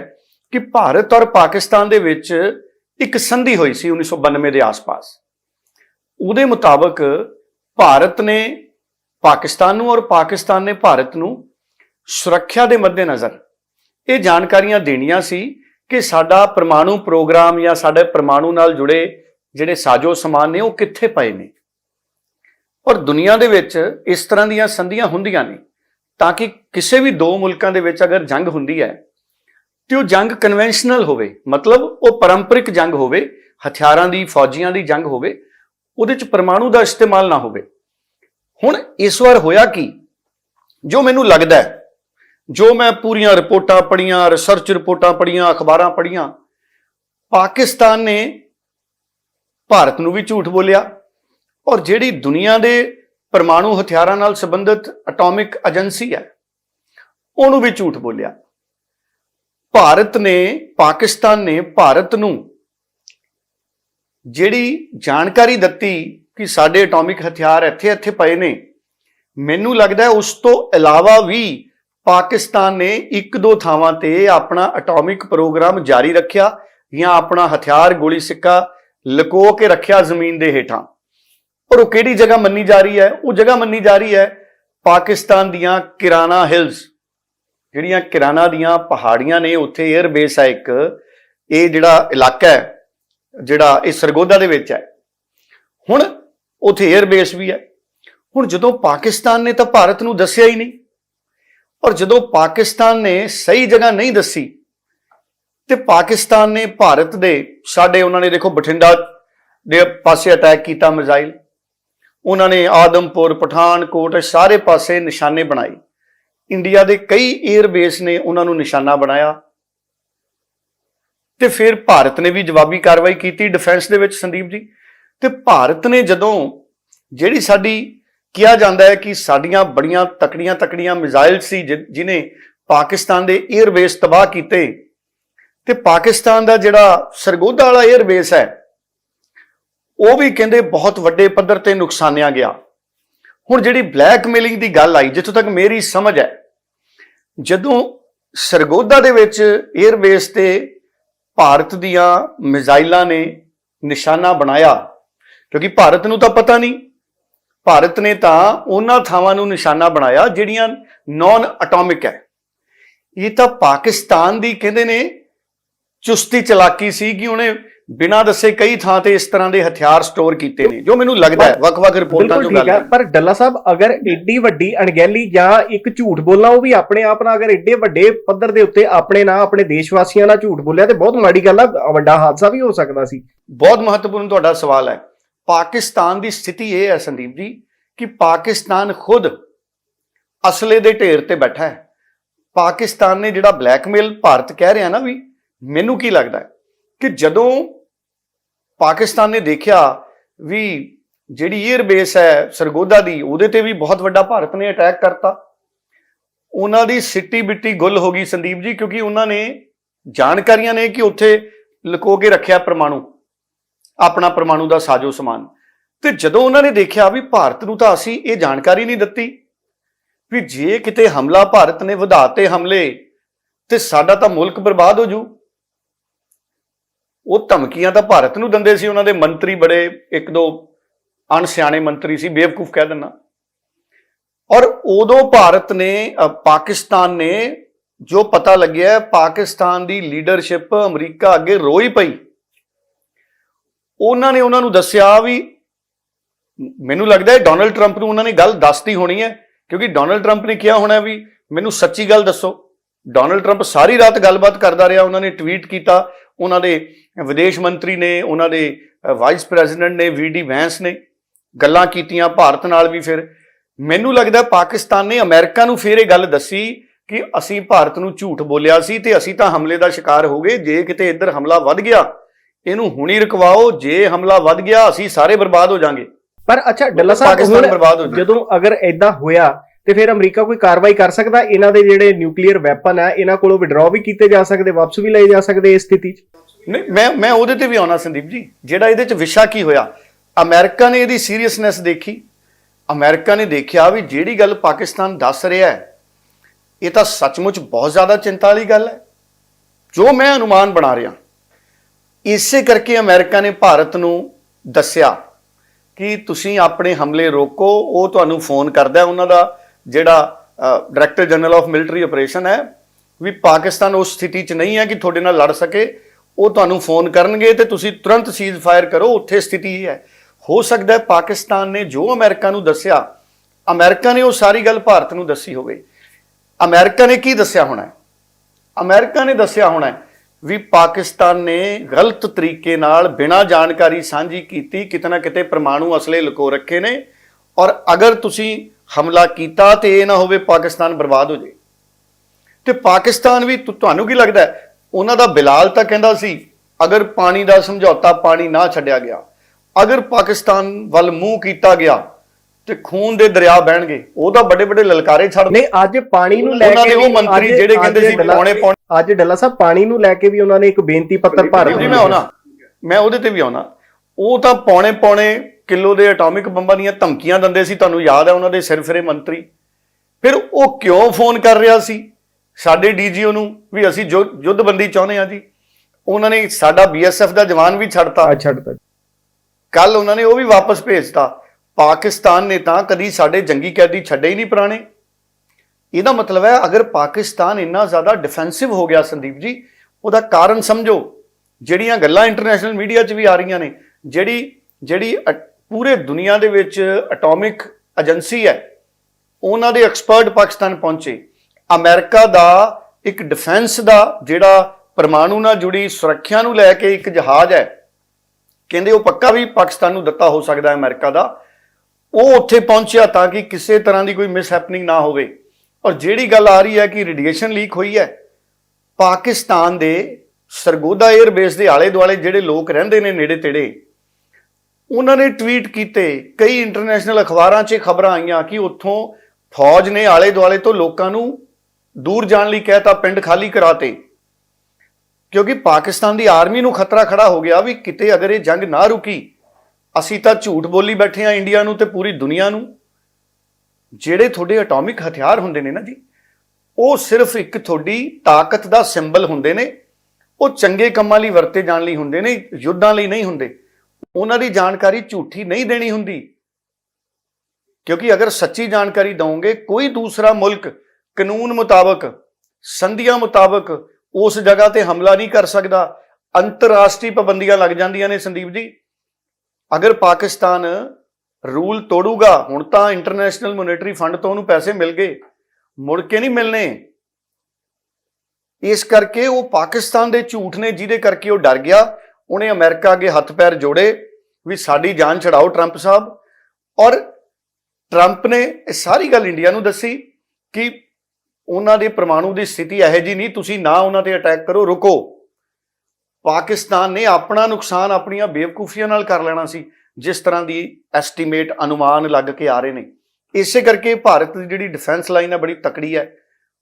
ਕਿ ਭਾਰਤ ਔਰ ਪਾਕਿਸਤਾਨ ਦੇ ਵਿੱਚ ਇੱਕ ਸੰਧੀ ਹੋਈ ਸੀ 1992 ਦੇ ਆਸ-ਪਾਸ। ਉਹਦੇ ਮੁਤਾਬਕ ਭਾਰਤ ਨੇ ਪਾਕਿਸਤਾਨ ਨੂੰ ਔਰ ਪਾਕਿਸਤਾਨ ਨੇ ਭਾਰਤ ਨੂੰ ਸੁਰੱਖਿਆ ਦੇ ਮੱਦੇਨਜ਼ਰ ਇਹ ਜਾਣਕਾਰੀਆਂ ਦੇਣੀਆਂ ਸੀ ਕਿ ਸਾਡਾ ਪਰਮਾਣੂ ਪ੍ਰੋਗਰਾਮ ਜਾਂ ਸਾਡੇ ਪਰਮਾਣੂ ਨਾਲ ਜੁੜੇ ਜਿਹੜੇ ਸਾਜੋ ਸਮਾਨ ਨੇ, ਉਹ ਕਿੱਥੇ ਪਏ ਨੇ। ਔਰ ਦੁਨੀਆ ਦੇ ਵਿੱਚ ਇਸ ਤਰ੍ਹਾਂ ਦੀਆਂ ਸੰਧੀਆਂ ਹੁੰਦੀਆਂ ਨੇ, ਤਾਂ ਕਿ ਕਿਸੇ ਵੀ ਦੋ ਮੁਲਕਾਂ ਦੇ ਵਿੱਚ ਅਗਰ ਜੰਗ ਹੁੰਦੀ ਹੈ, ਤੇ ਉਹ ਜੰਗ ਕਨਵੈਨਸ਼ਨਲ ਹੋਵੇ, ਮਤਲਬ ਉਹ ਪਰੰਪਰਿਕ ਜੰਗ ਹੋਵੇ, ਹਥਿਆਰਾਂ ਦੀ, ਫੌਜੀਆਂ ਦੀ ਜੰਗ ਹੋਵੇ, ਉਹਦੇ ਚ ਪਰਮਾਣੂ ਦਾ ਇਸਤੇਮਾਲ ਨਾ ਹੋਵੇ। ਹੁਣ ਇਸ ਵਾਰ ਹੋਇਆ ਕੀ? ਜੋ ਮੈਨੂੰ ਲੱਗਦਾ ਹੈ, ਜੋ ਮੈਂ ਪੂਰੀਆਂ ਰਿਪੋਰਟਾਂ ਪੜੀਆਂ ਰਿਸਰਚ ਰਿਪੋਰਟਾਂ ਪੜੀਆਂ ਅਖਬਾਰਾਂ ਪੜੀਆਂ ਪਾਕਿਸਤਾਨ ਨੇ ਭਾਰਤ ਨੂੰ ਵੀ ਝੂਠ ਬੋਲਿਆ ਔਰ ਜਿਹੜੀ ਦੁਨੀਆ ਦੇ ਪਰਮਾਣੂ ਹਥਿਆਰਾਂ ਨਾਲ ਸੰਬੰਧਿਤ ਐਟੋਮਿਕ ਏਜੰਸੀ ਹੈ, ਉਹਨੂੰ ਵੀ ਝੂਠ ਬੋਲਿਆ। ਭਾਰਤ ਨੇ, ਪਾਕਿਸਤਾਨ ਨੇ ਭਾਰਤ ਨੂੰ ਜਿਹੜੀ ਜਾਣਕਾਰੀ ਦਿੱਤੀ ਕਿ ਸਾਡੇ ਐਟੋਮਿਕ ਹਥਿਆਰ ਇੱਥੇ ਇੱਥੇ ਪਏ ਨੇ। ਮੈਨੂੰ ਲੱਗਦਾ ਉਸ ਤੋਂ ਇਲਾਵਾ ਵੀ ਪਾਕਿਸਤਾਨ ਨੇ ਇੱਕ ਦੋ ਥਾਵਾਂ ਤੇ ਆਪਣਾ ਐਟੋਮਿਕ ਪ੍ਰੋਗਰਾਮ ਜਾਰੀ ਰੱਖਿਆ ਜਾਂ ਆਪਣਾ ਹਥਿਆਰ ਗੋਲੀ ਸਿੱਕਾ ਲੁਕੋ ਕੇ ਰੱਖਿਆ ਜ਼ਮੀਨ ਦੇ ਹੇਠਾਂ। ਔਰ ਉਹ ਕਿਹੜੀ ਜਗ੍ਹਾ ਮੰਨੀ ਜਾ ਰਹੀ ਹੈ? ਉਹ ਜਗ੍ਹਾ ਮੰਨੀ ਜਾ ਰਹੀ ਹੈ ਪਾਕਿਸਤਾਨ ਦੀਆਂ ਕਿਰਾਨਾ ਹਿਲਸ। ਜਿਹੜੀਆਂ ਕਿਰਾਨਾ ਦੀਆਂ ਪਹਾੜੀਆਂ ਨੇ, ਉੱਥੇ 에ਅਰ ਬੇਸ ਹੈ ਇੱਕ। ਇਹ ਜਿਹੜਾ ਇਲਾਕਾ ਹੈ, ਜਿਹੜਾ ਇਹ ਸਰਗੋਦਾ ਦੇ ਵਿੱਚ ਹੈ। ਹੁਣ ਉੱਥੇ 에ਅਰ ਬੇਸ ਵੀ ਹੈ। ਹੁਣ ਜਦੋਂ ਪਾਕਿਸਤਾਨ ਨੇ ਤਾਂ ਭਾਰਤ ਨੂੰ ਦੱਸਿਆ ਹੀ ਨਹੀਂ। ਔਰ ਜਦੋਂ ਪਾਕਿਸਤਾਨ ਨੇ ਸਹੀ ਜਗ੍ਹਾ ਨਹੀਂ ਦੱਸੀ, ਤੇ ਪਾਕਿਸਤਾਨ ਨੇ ਭਾਰਤ ਦੇ ਸਾਡੇ ਉਹਨਾਂ ਨੇ ਦੇਖੋ ਬਠਿੰਡਾ ਦੇ ਪਾਸੇ ਅਟੈਕ ਕੀਤਾ ਮਿਜ਼ਾਈਲ। ਉਹਨਾਂ ਨੇ ਆਦਮਪੁਰ, ਪਠਾਨਕੋਟ ਸਾਰੇ ਪਾਸੇ ਨਿਸ਼ਾਨੇ ਬਣਾਏ। ਇੰਡੀਆ ਦੇ ਕਈ 에ਅਰ ਬੇਸ ਨੇ ਉਹਨਾਂ ਨੂੰ ਨਿਸ਼ਾਨਾ ਬਣਾਇਆ। ਤੇ ਫਿਰ ਭਾਰਤ ਨੇ ਵੀ ਜਵਾਬੀ ਕਾਰਵਾਈ ਕੀਤੀ ਡਿਫੈਂਸ ਦੇ ਵਿੱਚ ਸੰਦੀਪ ਜੀ। ਤੇ ਭਾਰਤ ਨੇ ਜਦੋਂ ਜਿਹੜੀ ਸਾਡੀ ਕਿਹਾ ਜਾਂਦਾ ਹੈ ਕਿ ਸਾਡੀਆਂ ਬੜੀਆਂ ਤਕੜੀਆਂ ਤਕੜੀਆਂ ਮਿਜ਼ਾਈਲ ਸੀ ਜਿਨੇ ਪਾਕਿਸਤਾਨ ਦੇ 에ਅਰ ਤਬਾਹ ਕੀਤੇ, ਤੇ ਪਾਕਿਸਤਾਨ ਦਾ ਜਿਹੜਾ ਸਰਗੋਧਾ ਵਾਲਾ 에ਅਰ ਹੈ, ਉਹ ਵੀ ਕਹਿੰਦੇ ਬਹੁਤ ਵੱਡੇ ਪੱਧਰ ਤੇ ਨੁਕਸਾਨਿਆ ਗਿਆ। ਹੁਣ ਜਿਹੜੀ ਬਲੈਕਮੇਲਿੰਗ ਦੀ ਗੱਲ ਆਈ, ਜਿੱਥੋਂ ਤੱਕ ਮੇਰੀ ਸਮਝ ਹੈ, ਜਦੋਂ ਸਰਗੋਧਾ ਦੇ ਵਿੱਚ 에ਅਰ ਤੇ ਭਾਰਤ ਦੀਆਂ ਮਿਜ਼ਾਈਲਾਂ ਨੇ ਨਿਸ਼ਾਨਾ ਬਣਾਇਆ ਕਿਉਂਕਿ ਭਾਰਤ ਨੂੰ ਤਾਂ ਪਤਾ ਨਹੀਂ। ਭਾਰਤ ਨੇ ਤਾਂ ਉਹਨਾਂ ਥਾਵਾਂ ਨੂੰ ਨਿਸ਼ਾਨਾ ਬਣਾਇਆ ਜਿਹੜੀਆਂ ਨਾਨ ਐਟੋਮਿਕ ਹੈ। ਇਹ ਤਾਂ ਪਾਕਿਸਤਾਨ ਦੀ ਕਹਿੰਦੇ ਨੇ ਚੁਸਤੀ ਚਲਾਕੀ ਸੀ ਕਿ ਉਹਨੇ ਬਿਨਾਂ ਦੱਸੇ ਕਈ ਥਾਂ ਤੇ ਇਸ ਤਰ੍ਹਾਂ ਦੇ ਹਥਿਆਰ ਸਟੋਰ ਕੀਤੇ ਨੇ ਜੋ ਮੈਨੂੰ ਲੱਗਦਾ ਹੈ। ਵੱਖ-ਵੱਖ ਰਿਪੋਰਟਾਂ ਠੀਕ ਗੱਲ ਹੈ ਹੈ। ਪਰ ਡੱਲਾ ਸਾਹਿਬ ਅਗਰ ਏਡੀ ਵੱਡੀ ਅਣਗਹਿਲੀ ਜਾਂ ਇੱਕ ਝੂਠ ਬੋਲਣਾ ਉਹ ਵੀ ਆਪਣੇ ਆਪ ਨਾਲ ਅਗਰ ਏਡੇ ਵੱਡੇ ਪੱਧਰ ਦੇ ਉੱਤੇ ਆਪਣੇ ਨਾਲ ਆਪਣੇ ਦੇਸ਼ ਵਾਸੀਆਂ ਨਾਲ ਝੂਠ ਬੋਲਿਆ ਤੇ ਬਹੁਤ ਮਾੜੀ ਗੱਲ ਆ ਵੱਡਾ ਹਾਦਸਾ ਵੀ ਹੋ ਸਕਦਾ ਸੀ। ਬਹੁਤ ਮਹੱਤਵਪੂਰਨ ਤੁਹਾਡਾ ਸਵਾਲ ਹੈ। ਪਾਕਿਸਤਾਨ ਦੀ ਸਥਿਤੀ ਇਹ ਹੈ ਸੰਦੀਪ ਜੀ ਕਿ ਪਾਕਿਸਤਾਨ ਖੁਦ ਅਸਲੇ ਦੇ ਢੇਰ ਤੇ ਬੈਠਾ ਹੈ। ਪਾਕਿਸਤਾਨ ਨੇ ਜਿਹੜਾ ਬਲੈਕਮੇਲ ਭਾਰਤ ਕਹਿ ਰਿਹਾ ਨਾ ਵੀ ਮੈਨੂੰ ਕੀ ਲੱਗਦਾ ਹੈ ਕਿ ਜਦੋਂ ਪਾਕਿਸਤਾਨ ਨੇ ਦੇਖਿਆ ਵੀ ਜਿਹੜੀ 에ਅਰ ਬੇਸ ਹੈ ਸਰਗੋਦਾ ਦੀ, ਉਹਦੇ ਤੇ ਵੀ ਬਹੁਤ ਵੱਡਾ ਭਾਰਤ ਨੇ ਅਟੈਕ ਕਰਤਾ। ਉਹਨਾਂ ਦੀ ਸਿੱਟੀ ਬਿੱਟੀ ਗੁੱਲ ਹੋ ਗਈ ਸੰਦੀਪ ਜੀ ਕਿਉਂਕਿ ਉਹਨਾਂ ਨੇ ਜਾਣਕਾਰੀਆਂ ਨੇ ਕਿ ਉੱਥੇ ਲੁਕੋ ਕੇ ਰੱਖਿਆ ਪਰਮਾਣੂ। ਆਪਣਾ ਪਰਮਾਣੂ ਦਾ ਸਾਜੋ ਸਮਾਨ। ਤੇ ਜਦੋਂ ਉਹਨਾਂ ਨੇ ਦੇਖਿਆ ਵੀ ਭਾਰਤ ਨੂੰ ਤਾਂ ਅਸੀਂ ਇਹ ਜਾਣਕਾਰੀ ਨਹੀਂ ਦਿੱਤੀ, ਵੀ ਜੇ ਕਿਤੇ ਹਮਲਾ ਭਾਰਤ ਨੇ ਵਧਾਤੇ ਹਮਲੇ, ਤੇ ਸਾਡਾ ਤਾਂ ਮੁਲਕ ਬਰਬਾਦ ਹੋ ਜੂ। ਉਹ ਧਮਕੀਆਂ ਤਾਂ ਭਾਰਤ ਨੂੰ ਦਿੰਦੇ ਸੀ, ਉਹਨਾਂ ਦੇ ਮੰਤਰੀ ਬੜੇ, ਇੱਕ ਦੋ ਅਣਸਿਆਣੇ ਮੰਤਰੀ ਸੀ, ਬੇਵਕੂਫ ਕਹਿ ਦਿੰਨਾ ਔਰ ਉਦੋਂ ਭਾਰਤ ਨੇ ਪਾਕਿਸਤਾਨ ਨੇ ਜੋ ਪਤਾ ਲੱਗਿਆ, ਪਾਕਿਸਤਾਨ ਦੀ ਲੀਡਰਸ਼ਿਪ ਅਮਰੀਕਾ ਅੱਗੇ ਰੋਈ ਪਈ। ਉਹਨਾਂ ਨੇ ਉਹਨਾਂ ਨੂੰ ਦੱਸਿਆ ਵੀ ਮੈਨੂੰ ਲੱਗਦਾ ਹੈ ਡੋਨਲਡ ਟਰੰਪ ਨੂੰ ਉਹਨਾਂ ਨੇ ਗੱਲ ਦੱਸਤੀ ਹੋਣੀ ਹੈ, ਕਿਉਂਕਿ ਡੋਨਲਡ ਟਰੰਪ ਨੇ ਕਿਹਾ ਹੋਣਾ ਵੀ ਮੈਨੂੰ ਸੱਚੀ ਗੱਲ ਦੱਸੋ। ਡੋਨਲਡ ਟਰੰਪ ਸਾਰੀ ਰਾਤ ਗੱਲਬਾਤ ਕਰਦਾ ਰਿਹਾ, ਉਹਨਾਂ ਨੇ ਟਵੀਟ ਕੀਤਾ, ਉਹਨਾਂ ਦੇ ਵਿਦੇਸ਼ ਮੰਤਰੀ ਨੇ, ਉਹਨਾਂ ਦੇ ਵਾਈਸ ਪ੍ਰੈਜ਼ੀਡੈਂਟ ਨੇ ਵੀਡੀ ਵੈਂਸ ਨੇ ਗੱਲਾਂ ਕੀਤੀਆਂ, ਭਾਰਤ ਨਾਲ ਵੀ ਫਿਰ। ਮੈਨੂੰ ਲੱਗਦਾ ਪਾਕਿਸਤਾਨ ਨੇ ਅਮਰੀਕਾ ਨੂੰ ਫਿਰ ਇਹ ਗੱਲ ਦੱਸੀ ਕਿ ਅਸੀਂ ਭਾਰਤ ਨੂੰ ਝੂਠ ਬੋਲਿਆ ਸੀ ਤੇ ਅਸੀਂ ਤਾਂ ਹਮਲੇ ਦਾ ਸ਼ਿਕਾਰ ਹੋ ਗਏ, ਜੇ ਕਿਤੇ ਇੱਧਰ ਹਮਲਾ ਵੱਧ ਗਿਆ ਇਹਨੂੰ ਹੁਣੀ ਰੁਕਵਾਓ ਜੇ ਹਮਲਾ ਵੱਧ ਗਿਆ ਅਸੀਂ ਸਾਰੇ ਬਰਬਾਦ ਹੋ ਜਾਾਂਗੇ। ਪਰ ਅੱਛਾ ਡੱਲਾ ਸਾਹਿਬ। ਜਦੋਂ ਅਗਰ ਐਦਾਂ ਹੋਇਆ ਤੇ ਫਿਰ ਅਮਰੀਕਾ ਕੋਈ ਕਾਰਵਾਈ ਕਰ ਸਕਦਾ? ਇਹਨਾਂ ਦੇ ਜਿਹੜੇ ਨਿਊਕਲੀਅਰ ਵੈਪਨ ਹੈ ਇਹਨਾਂ ਕੋਲੋਂ ਵਿਡਰਾਅ ਵੀ ਕੀਤੇ ਜਾ ਸਕਦੇ ਵਾਪਸ ਵੀ ਲਏ ਜਾ ਸਕਦੇ ਇਸ ਸਥਿਤੀ 'ਚ? ਨਹੀਂ ਮੈਂ ਮੈਂ ਉਹਦੇ ਤੇ ਵੀ ਆਉਣਾ ਸੰਦੀਪ ਜੀ। ਜਿਹੜਾ ਇਹਦੇ ਚ ਵਿਸ਼ਾ ਕੀ ਹੋਇਆ? ਅਮਰੀਕਾ ਨੇ ਇਹਦੀ ਸੀਰੀਅਸਨੈਸ ਦੇਖੀ। ਅਮਰੀਕਾ ਨੇ ਦੇਖਿਆ ਵੀ ਜਿਹੜੀ ਗੱਲ ਪਾਕਿਸਤਾਨ ਦੱਸ ਰਿਹਾ ਹੈ ਇਹ ਤਾਂ ਸੱਚਮੁੱਚ ਬਹੁਤ ਜ਼ਿਆਦਾ ਚਿੰਤਾ ਵਾਲੀ ਗੱਲ ਹੈ। ਜੋ ਮੈਂ ਅਨੁਮਾਨ ਬਣਾ ਰਿਹਾ ਇਸੇ ਕਰਕੇ ਅਮਰੀਕਾ ਨੇ ਭਾਰਤ ਨੂੰ ਦੱਸਿਆ ਕਿ ਤੁਸੀਂ ਆਪਣੇ ਹਮਲੇ ਰੋਕੋ, ਉਹ ਤੁਹਾਨੂੰ ਫੋਨ ਕਰਦਾ ਉਹਨਾਂ ਦਾ, ਜਿਹੜਾ director general of military operation ਹੈ, ਵੀ ਪਾਕਿਸਤਾਨ ਉਸ ਸਥਿਤੀ 'ਚ ਨਹੀਂ ਹੈ ਕਿ ਤੁਹਾਡੇ ਨਾਲ ਲੜ ਸਕੇ, ਉਹ ਤੁਹਾਨੂੰ ਫੋਨ ਕਰਨਗੇ ਤੇ ਤੁਸੀਂ ਤੁਰੰਤ ਸੀਜ਼ ਫਾਇਰ ਕਰੋ, ਉੱਥੇ ਸਥਿਤੀ ਇਹ ਹੈ। ਹੋ ਸਕਦਾ ਹੈ ਪਾਕਿਸਤਾਨ ਨੇ ਜੋ ਅਮਰੀਕਾ ਨੂੰ ਦੱਸਿਆ, ਅਮਰੀਕਾ ਨੇ ਉਹ ਸਾਰੀ ਗੱਲ ਭਾਰਤ ਨੂੰ ਦੱਸੀ ਹੋਵੇ। ਅਮਰੀਕਾ ਨੇ ਕੀ ਦੱਸਿਆ ਹੋਣਾ ਹੈ? ਅਮਰੀਕਾ ਨੇ ਦੱਸਿਆ ਹੋਣਾ ਵੀ ਪਾਕਿਸਤਾਨ ਨੇ ਗਲਤ ਤਰੀਕੇ ਨਾਲ ਬਿਨਾਂ ਜਾਣਕਾਰੀ ਸਾਂਝੀ ਕੀਤੀ ਕਿਤਨਾ ਕਿਤੇ ਪਰਮਾਣੂ ਅਸਲੇ ਲੁਕੋ ਰੱਖੇ ਨੇ। ਔਰ ਅਗਰ ਤੁਸੀਂ ਹਮਲਾ ਕੀਤਾ ਤੇ ਇਹ ਨਾ ਹੋਵੇ ਪਾਕਿਸਤਾਨ ਬਰਬਾਦ ਹੋ ਜਾਏ ਤੇ ਪਾਕਿਸਤਾਨ ਵੀ ਤੁਹਾਨੂੰ ਕੀ ਲੱਗਦਾ ਉਹਨਾਂ ਦਾ ਬਿਲਾਲ ਤਾਂ ਕਹਿੰਦਾ ਸੀ, ਅਗਰ ਪਾਣੀ ਦਾ ਸਮਝੌਤਾ ਪਾਣੀ ਨਾ ਛੱਡਿਆ ਗਿਆ, ਅਗਰ ਪਾਕਿਸਤਾਨ ਵੱਲ ਮੂੰਹ ਕੀਤਾ ਗਿਆ ਤੇ ਖੂਨ ਦੇ ਦਰਿਆ ਬਹਿਣਗੇ ਉਹ ਤਾਂ ਵੱਡੇ ਵੱਡੇ ਲਲਕਾਰੇ ਛੱਡ ਨਹੀਂ ਅੱਜ ਪਾਣੀ ਨੂੰ ਲੈ ਉਹਨਾਂ ਕੇ ਦੇ ਉਹ ਮੰਤਰੀ ਜਿਹੜੇ ਕਹਿੰਦੇ ਸੀ ਪੌਣੇ ਪੌਣੇ ਅੱਜ ਡੱਲਾ ਸਾਹਿਬ ਪਾਣੀ ਨੂੰ ਲੈ ਕੇ ਵੀ ਉਹਨਾਂ ਨੇ ਇੱਕ ਬੇਨਤੀ ਪੱਤਰ ਭਰ ਜੀ ਮੈਂ ਆਉਣਾ। ਮੈਂ ਉਹਦੇ ਤੇ ਵੀ ਆਉਣਾ। ਉਹ ਤਾਂ ਪੌਣੇ ਪੌਣੇ ਕਿਲੋ ਦੇ ਐਟੋਮਿਕ ਬੰਬਾਂ ਦੀਆਂ ਧਮਕੀਆਂ ਦਿੰਦੇ ਸੀ ਤੁਹਾਨੂੰ ਯਾਦ ਹੈ ਉਹਨਾਂ ਦੇ ਸਿਰ ਫਿਰੇ ਮੰਤਰੀ। ਫਿਰ ਉਹ ਕਿਉਂ ਫੋਨ ਕਰ ਰਿਹਾ ਸੀ? ਸਾਡੇ ਡੀਜੀਓ ਨੂੰ ਵੀ ਅਸੀਂ ਯੁੱਧਬੰਦੀ ਚਾਹੁੰਦੇ ਆ ਜੀ। ਉਹਨਾਂ ਨੇ ਸਾਡਾ ਬੀਐਸਐਫ ਦਾ ਜਵਾਨ ਵੀ ਛੱਡਤਾ। ਛੱਡਤਾ ਕੱਲ ਉਹਨਾਂ ਨੇ ਉਹ ਵੀ ਵਾਪਸ ਭੇਜਤਾ। ਪਾਕਿਸਤਾਨ ਨੇ ਤਾਂ ਕਦੀ ਸਾਡੇ ਜੰਗੀ ਕੈਦੀ ਛੱਡੇ ਹੀ ਨਹੀਂ ਪੁਰਾਣੇ। ਇਹਦਾ ਮਤਲਬ ਹੈ, ਅਗਰ ਪਾਕਿਸਤਾਨ ਇੰਨਾ ਜ਼ਿਆਦਾ ਡਿਫੈਂਸਿਵ ਹੋ ਗਿਆ ਸੰਦੀਪ ਜੀ, ਉਹਦਾ ਕਾਰਨ ਸਮਝੋ, ਜਿਹੜੀਆਂ ਗੱਲਾਂ ਇੰਟਰਨੈਸ਼ਨਲ ਮੀਡੀਆ 'ਚ ਵੀ ਆ ਰਹੀਆਂ ਨੇ, ਜਿਹੜੀ ਜਿਹੜੀ ਅ- ਪੂਰੇ ਦੁਨੀਆ ਦੇ ਵਿੱਚ ਐਟੋਮਿਕ ਏਜੰਸੀ ਹੈ, ਉਹਨਾਂ ਦੇ ਐਕਸਪਰਟ ਪਾਕਿਸਤਾਨ ਪਹੁੰਚੇ। ਅਮਰੀਕਾ ਦਾ ਇੱਕ ਡਿਫੈਂਸ ਦਾ ਜਿਹੜਾ ਪਰਮਾਣੂ ਨਾਲ ਜੁੜੀ ਸੁਰੱਖਿਆ ਨੂੰ ਲੈ ਕੇ ਇੱਕ ਜਹਾਜ਼ ਹੈ, ਕਹਿੰਦੇ ਉਹ ਪੱਕਾ ਵੀ ਪਾਕਿਸਤਾਨ ਨੂੰ ਦਿੱਤਾ ਹੋ ਸਕਦਾ ਹੈ ਅਮਰੀਕਾ ਦਾ। ਉਹ ਉੱਥੇ ਪਹੁੰਚਿਆ ਤਾਂ ਕਿ ਕਿਸੇ ਤਰ੍ਹਾਂ ਦੀ ਕੋਈ ਮਿਸਹੈਪਨਿੰਗ ਨਾ ਹੋਵੇ। ਔਰ ਜਿਹੜੀ ਗੱਲ ਆ ਰਹੀ ਹੈ ਕਿ ਰੇਡੀਏਸ਼ਨ ਲੀਕ ਹੋਈ ਹੈ, ਪਾਕਿਸਤਾਨ ਦੇ ਸਰਗੋਦਾ 에ਅਰਬੇਸ ਦੇ ਆਲੇ ਦੁਆਲੇ ਜਿਹੜੇ ਲੋਕ ਰਹਿੰਦੇ ਨੇ ਨੇੜੇ ਤੇੜੇ ਉਹਨਾਂ ਨੇ ਟਵੀਟ ਕੀਤੇ, ਕਈ ਇੰਟਰਨੈਸ਼ਨਲ ਅਖਬਾਰਾਂ 'ਚ ਖਬਰਾਂ ਆਈਆਂ ਕਿ ਉੱਥੋਂ ਫੌਜ ਨੇ ਆਲੇ ਦੁਆਲੇ ਤੋਂ ਲੋਕਾਂ ਨੂੰ ਦੂਰ ਜਾਣ ਲਈ ਕਹਿਤਾ, ਪਿੰਡ ਖਾਲੀ ਕਰਾਤੇ ਕਿਉਂਕਿ ਪਾਕਿਸਤਾਨ ਦੀ ਆਰਮੀ ਨੂੰ ਖਤਰਾ ਖੜਾ ਹੋ ਗਿਆ ਵੀ ਕਿਤੇ ਅਗਰ ਇਹ ਜੰਗ ਨਾ ਰੁਕੀ ਅਸੀਂ ਤਾਂ ਝੂਠ ਬੋਲੀ ਬੈਠੇ ਆ ਇੰਡੀਆ ਨੂੰ ਤੇ ਪੂਰੀ ਦੁਨੀਆ ਨੂੰ। ਜਿਹੜੇ ਤੁਹਾਡੇ ਐਟੋਮਿਕ ਹਥਿਆਰ ਹੁੰਦੇ ਨੇ ਨਾ ਜੀ, ਉਹ ਸਿਰਫ ਇੱਕ ਤੁਹਾਡੀ ਤਾਕਤ ਦਾ ਸਿੰਬਲ ਹੁੰਦੇ ਨੇ। ਉਹ ਚੰਗੇ ਕੰਮਾਂ ਲਈ ਵਰਤੇ ਜਾਣ ਲਈ ਹੁੰਦੇ ਨੇ, ਯੁੱਧਾਂ ਲਈ ਨਹੀਂ ਹੁੰਦੇ। ਉਹਨਾਂ ਦੀ ਜਾਣਕਾਰੀ ਝੂਠੀ ਨਹੀਂ ਦੇਣੀ ਹੁੰਦੀ। ਕਿਉਂਕਿ ਅਗਰ ਸੱਚੀ ਜਾਣਕਾਰੀ ਦਵੋਗੇ, ਕੋਈ ਦੂਸਰਾ ਮੁਲਕ ਕਾਨੂੰਨ ਮੁਤਾਬਕ, ਸੰਧੀਆਂ ਮੁਤਾਬਕ ਉਸ ਜਗ੍ਹਾ ਤੇ ਹਮਲਾ ਨਹੀਂ ਕਰ ਸਕਦਾ। ਅੰਤਰਰਾਸ਼ਟਰੀ ਪਾਬੰਦੀਆਂ ਲੱਗ ਜਾਂਦੀਆਂ ਨੇ ਸੰਦੀਪ ਜੀ। ਅਗਰ ਪਾਕਿਸਤਾਨ ਰੂਲ ਤੋੜੂਗਾ, ਹੁਣ ਤਾਂ ਇੰਟਰਨੈਸ਼ਨਲ ਮੋਨੇਟਰੀ ਫੰਡ ਤੋਂ ਉਹਨੂੰ ਪੈਸੇ ਮਿਲ ਗਏ, ਮੁੜ ਕੇ ਨਹੀਂ ਮਿਲਨੇ ਇਸ ਕਰਕੇ ਉਹ ਪਾਕਿਸਤਾਨ ਦੇ ਝੂਠ ਨੇ, ਜਿਹਦੇ ਕਰਕੇ ਉਹ ਡਰ ਗਿਆ। ਉਹਨੇ ਅਮਰੀਕਾ ਅੱਗੇ ਹੱਥ ਪੈਰ ਜੋੜੇ ਵੀ ਸਾਡੀ ਜਾਨ ਛਡਾਓ ਟਰੰਪ ਸਾਹਿਬ। ਔਰ ਟਰੰਪ ਨੇ ਇਹ ਸਾਰੀ ਗੱਲ ਇੰਡੀਆ ਨੂੰ ਦੱਸੀ ਕਿ ਉਹਨਾਂ ਦੇ ਪਰਮਾਣੂ ਦੀ ਸਥਿਤੀ ਇਹੋ ਜੀ ਨਹੀਂ, ਤੁਸੀਂ ਨਾ ਉਹਨਾਂ ਤੇ ਅਟੈਕ ਕਰੋ, ਰੁਕੋ। ਪਾਕਿਸਤਾਨ ਨੇ ਆਪਣਾ ਨੁਕਸਾਨ ਆਪਣੀਆਂ ਬੇਵਕੂਫੀਆਂ ਨਾਲ ਕਰ ਲੈਣਾ ਸੀ, ਜਿਸ ਤਰ੍ਹਾਂ ਦੀ ਐਸਟੀਮੇਟ ਅਨੁਮਾਨ ਲੱਗ ਕੇ ਆ ਰਹੇ ਨੇ। ਇਸੇ ਕਰਕੇ ਭਾਰਤ ਦੀ ਜਿਹੜੀ ਡਿਫੈਂਸ ਲਾਈਨ ਹੈ ਬੜੀ ਤਕੜੀ ਹੈ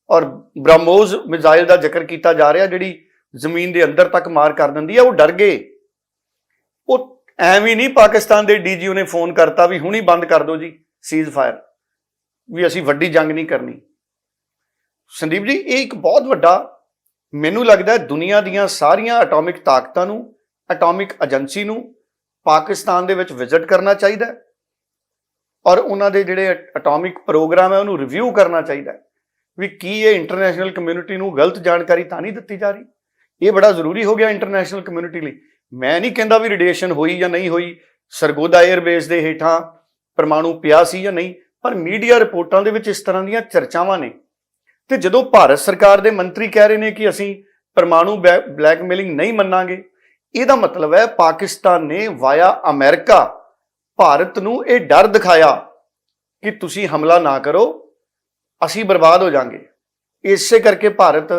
ਔਰ ਬ੍ਰਹਮੋਸ ਮਿਜ਼ਾਈਲ ਦਾ ਜ਼ਿਕਰ ਕੀਤਾ ਜਾ ਰਿਹਾ, ਜਿਹੜੀ ਜ਼ਮੀਨ ਦੇ ਅੰਦਰ ਤੱਕ ਮਾਰ ਕਰ ਦਿੰਦੀ ਹੈ ਉਹ ਡਰ ਗਏ। ਉਹ ਐਵੇਂ ਨਹੀਂ ਪਾਕਿਸਤਾਨ ਦੇ ਡੀਜੀਓ ਨੇ ਫੋਨ ਕਰਤਾ ਵੀ ਹੁਣੀ ਬੰਦ ਕਰ ਦਿਓ ਜੀ ਸੀਜ਼ ਫਾਇਰ ਵੀ ਅਸੀਂ ਵੱਡੀ ਜੰਗ ਨਹੀਂ ਕਰਨੀ। ਸੰਦੀਪ ਜੀ, ਇਹ ਇੱਕ ਬਹੁਤ ਵੱਡਾ ਮੈਨੂੰ ਲੱਗਦਾ ਦੁਨੀਆ ਦੀਆਂ ਸਾਰੀਆਂ ਐਟੋਮਿਕ ਤਾਕਤਾਂ ਨੂੰ ਐਟੋਮਿਕ ਏਜੰਸੀ ਨੂੰ ਪਾਕਿਸਤਾਨ ਦੇ ਵਿੱਚ ਵਿਜ਼ਿਟ ਕਰਨਾ ਚਾਹੀਦਾ ਹੈ ਔਰ ਉਹਨਾਂ ਦੇ ਜਿਹੜੇ ਐਟੋਮਿਕ ਪ੍ਰੋਗਰਾਮ ਹੈ ਉਹਨੂੰ ਰਿਵਿਊ ਕਰਨਾ ਚਾਹੀਦਾ ਹੈ ਵੀ ਕੀ ਇਹ ਇੰਟਰਨੈਸ਼ਨਲ ਕਮਿਊਨਿਟੀ ਨੂੰ ਗਲਤ ਜਾਣਕਾਰੀ ਤਾਂ ਨਹੀਂ ਦਿੱਤੀ ਜਾ ਰਹੀ? ਇਹ ਬੜਾ ਜ਼ਰੂਰੀ ਹੋ ਗਿਆ ਇੰਟਰਨੈਸ਼ਨਲ ਕਮਿਊਨਿਟੀ ਲਈ। ਮੈਂ ਨਹੀਂ ਕਹਿੰਦਾ ਵੀ ਰੇਡੀਏਸ਼ਨ ਹੋਈ ਜਾਂ ਨਹੀਂ ਹੋਈ, ਸਰਗੋਦਾ 에ਅਰਬੇਸ ਦੇ ਹੇਠਾਂ ਪਰਮਾਣੂ ਪਿਆ ਸੀ ਜਾਂ ਨਹੀਂ, ਪਰ ਮੀਡੀਆ ਰਿਪੋਰਟਾਂ ਦੇ ਵਿੱਚ ਇਸ ਤਰ੍ਹਾਂ ਦੀਆਂ ਚਰਚਾਵਾਂ ਨੇ। ਤੇ ਜਦੋਂ ਭਾਰਤ ਸਰਕਾਰ ਦੇ ਮੰਤਰੀ ਕਹਿ ਰਹੇ ਨੇ ਕਿ ਅਸੀਂ ਪਰਮਾਣੂ ਬਲੈਕਮੇਲਿੰਗ ਨਹੀਂ ਮੰਨਾਂਗੇ, ਇਹਦਾ ਮਤਲਬ ਹੈ ਪਾਕਿਸਤਾਨ ਨੇ ਵਾਇਆ ਅਮਰੀਕਾ, ਭਾਰਤ ਨੂੰ ਇਹ ਡਰ ਦਿਖਾਇਆ ਕਿ ਤੁਸੀਂ ਹਮਲਾ ਨਾ ਕਰੋ, ਅਸੀਂ ਬਰਬਾਦ ਹੋ ਜਾਾਂਗੇ। ਇਸੇ ਕਰਕੇ ਭਾਰਤ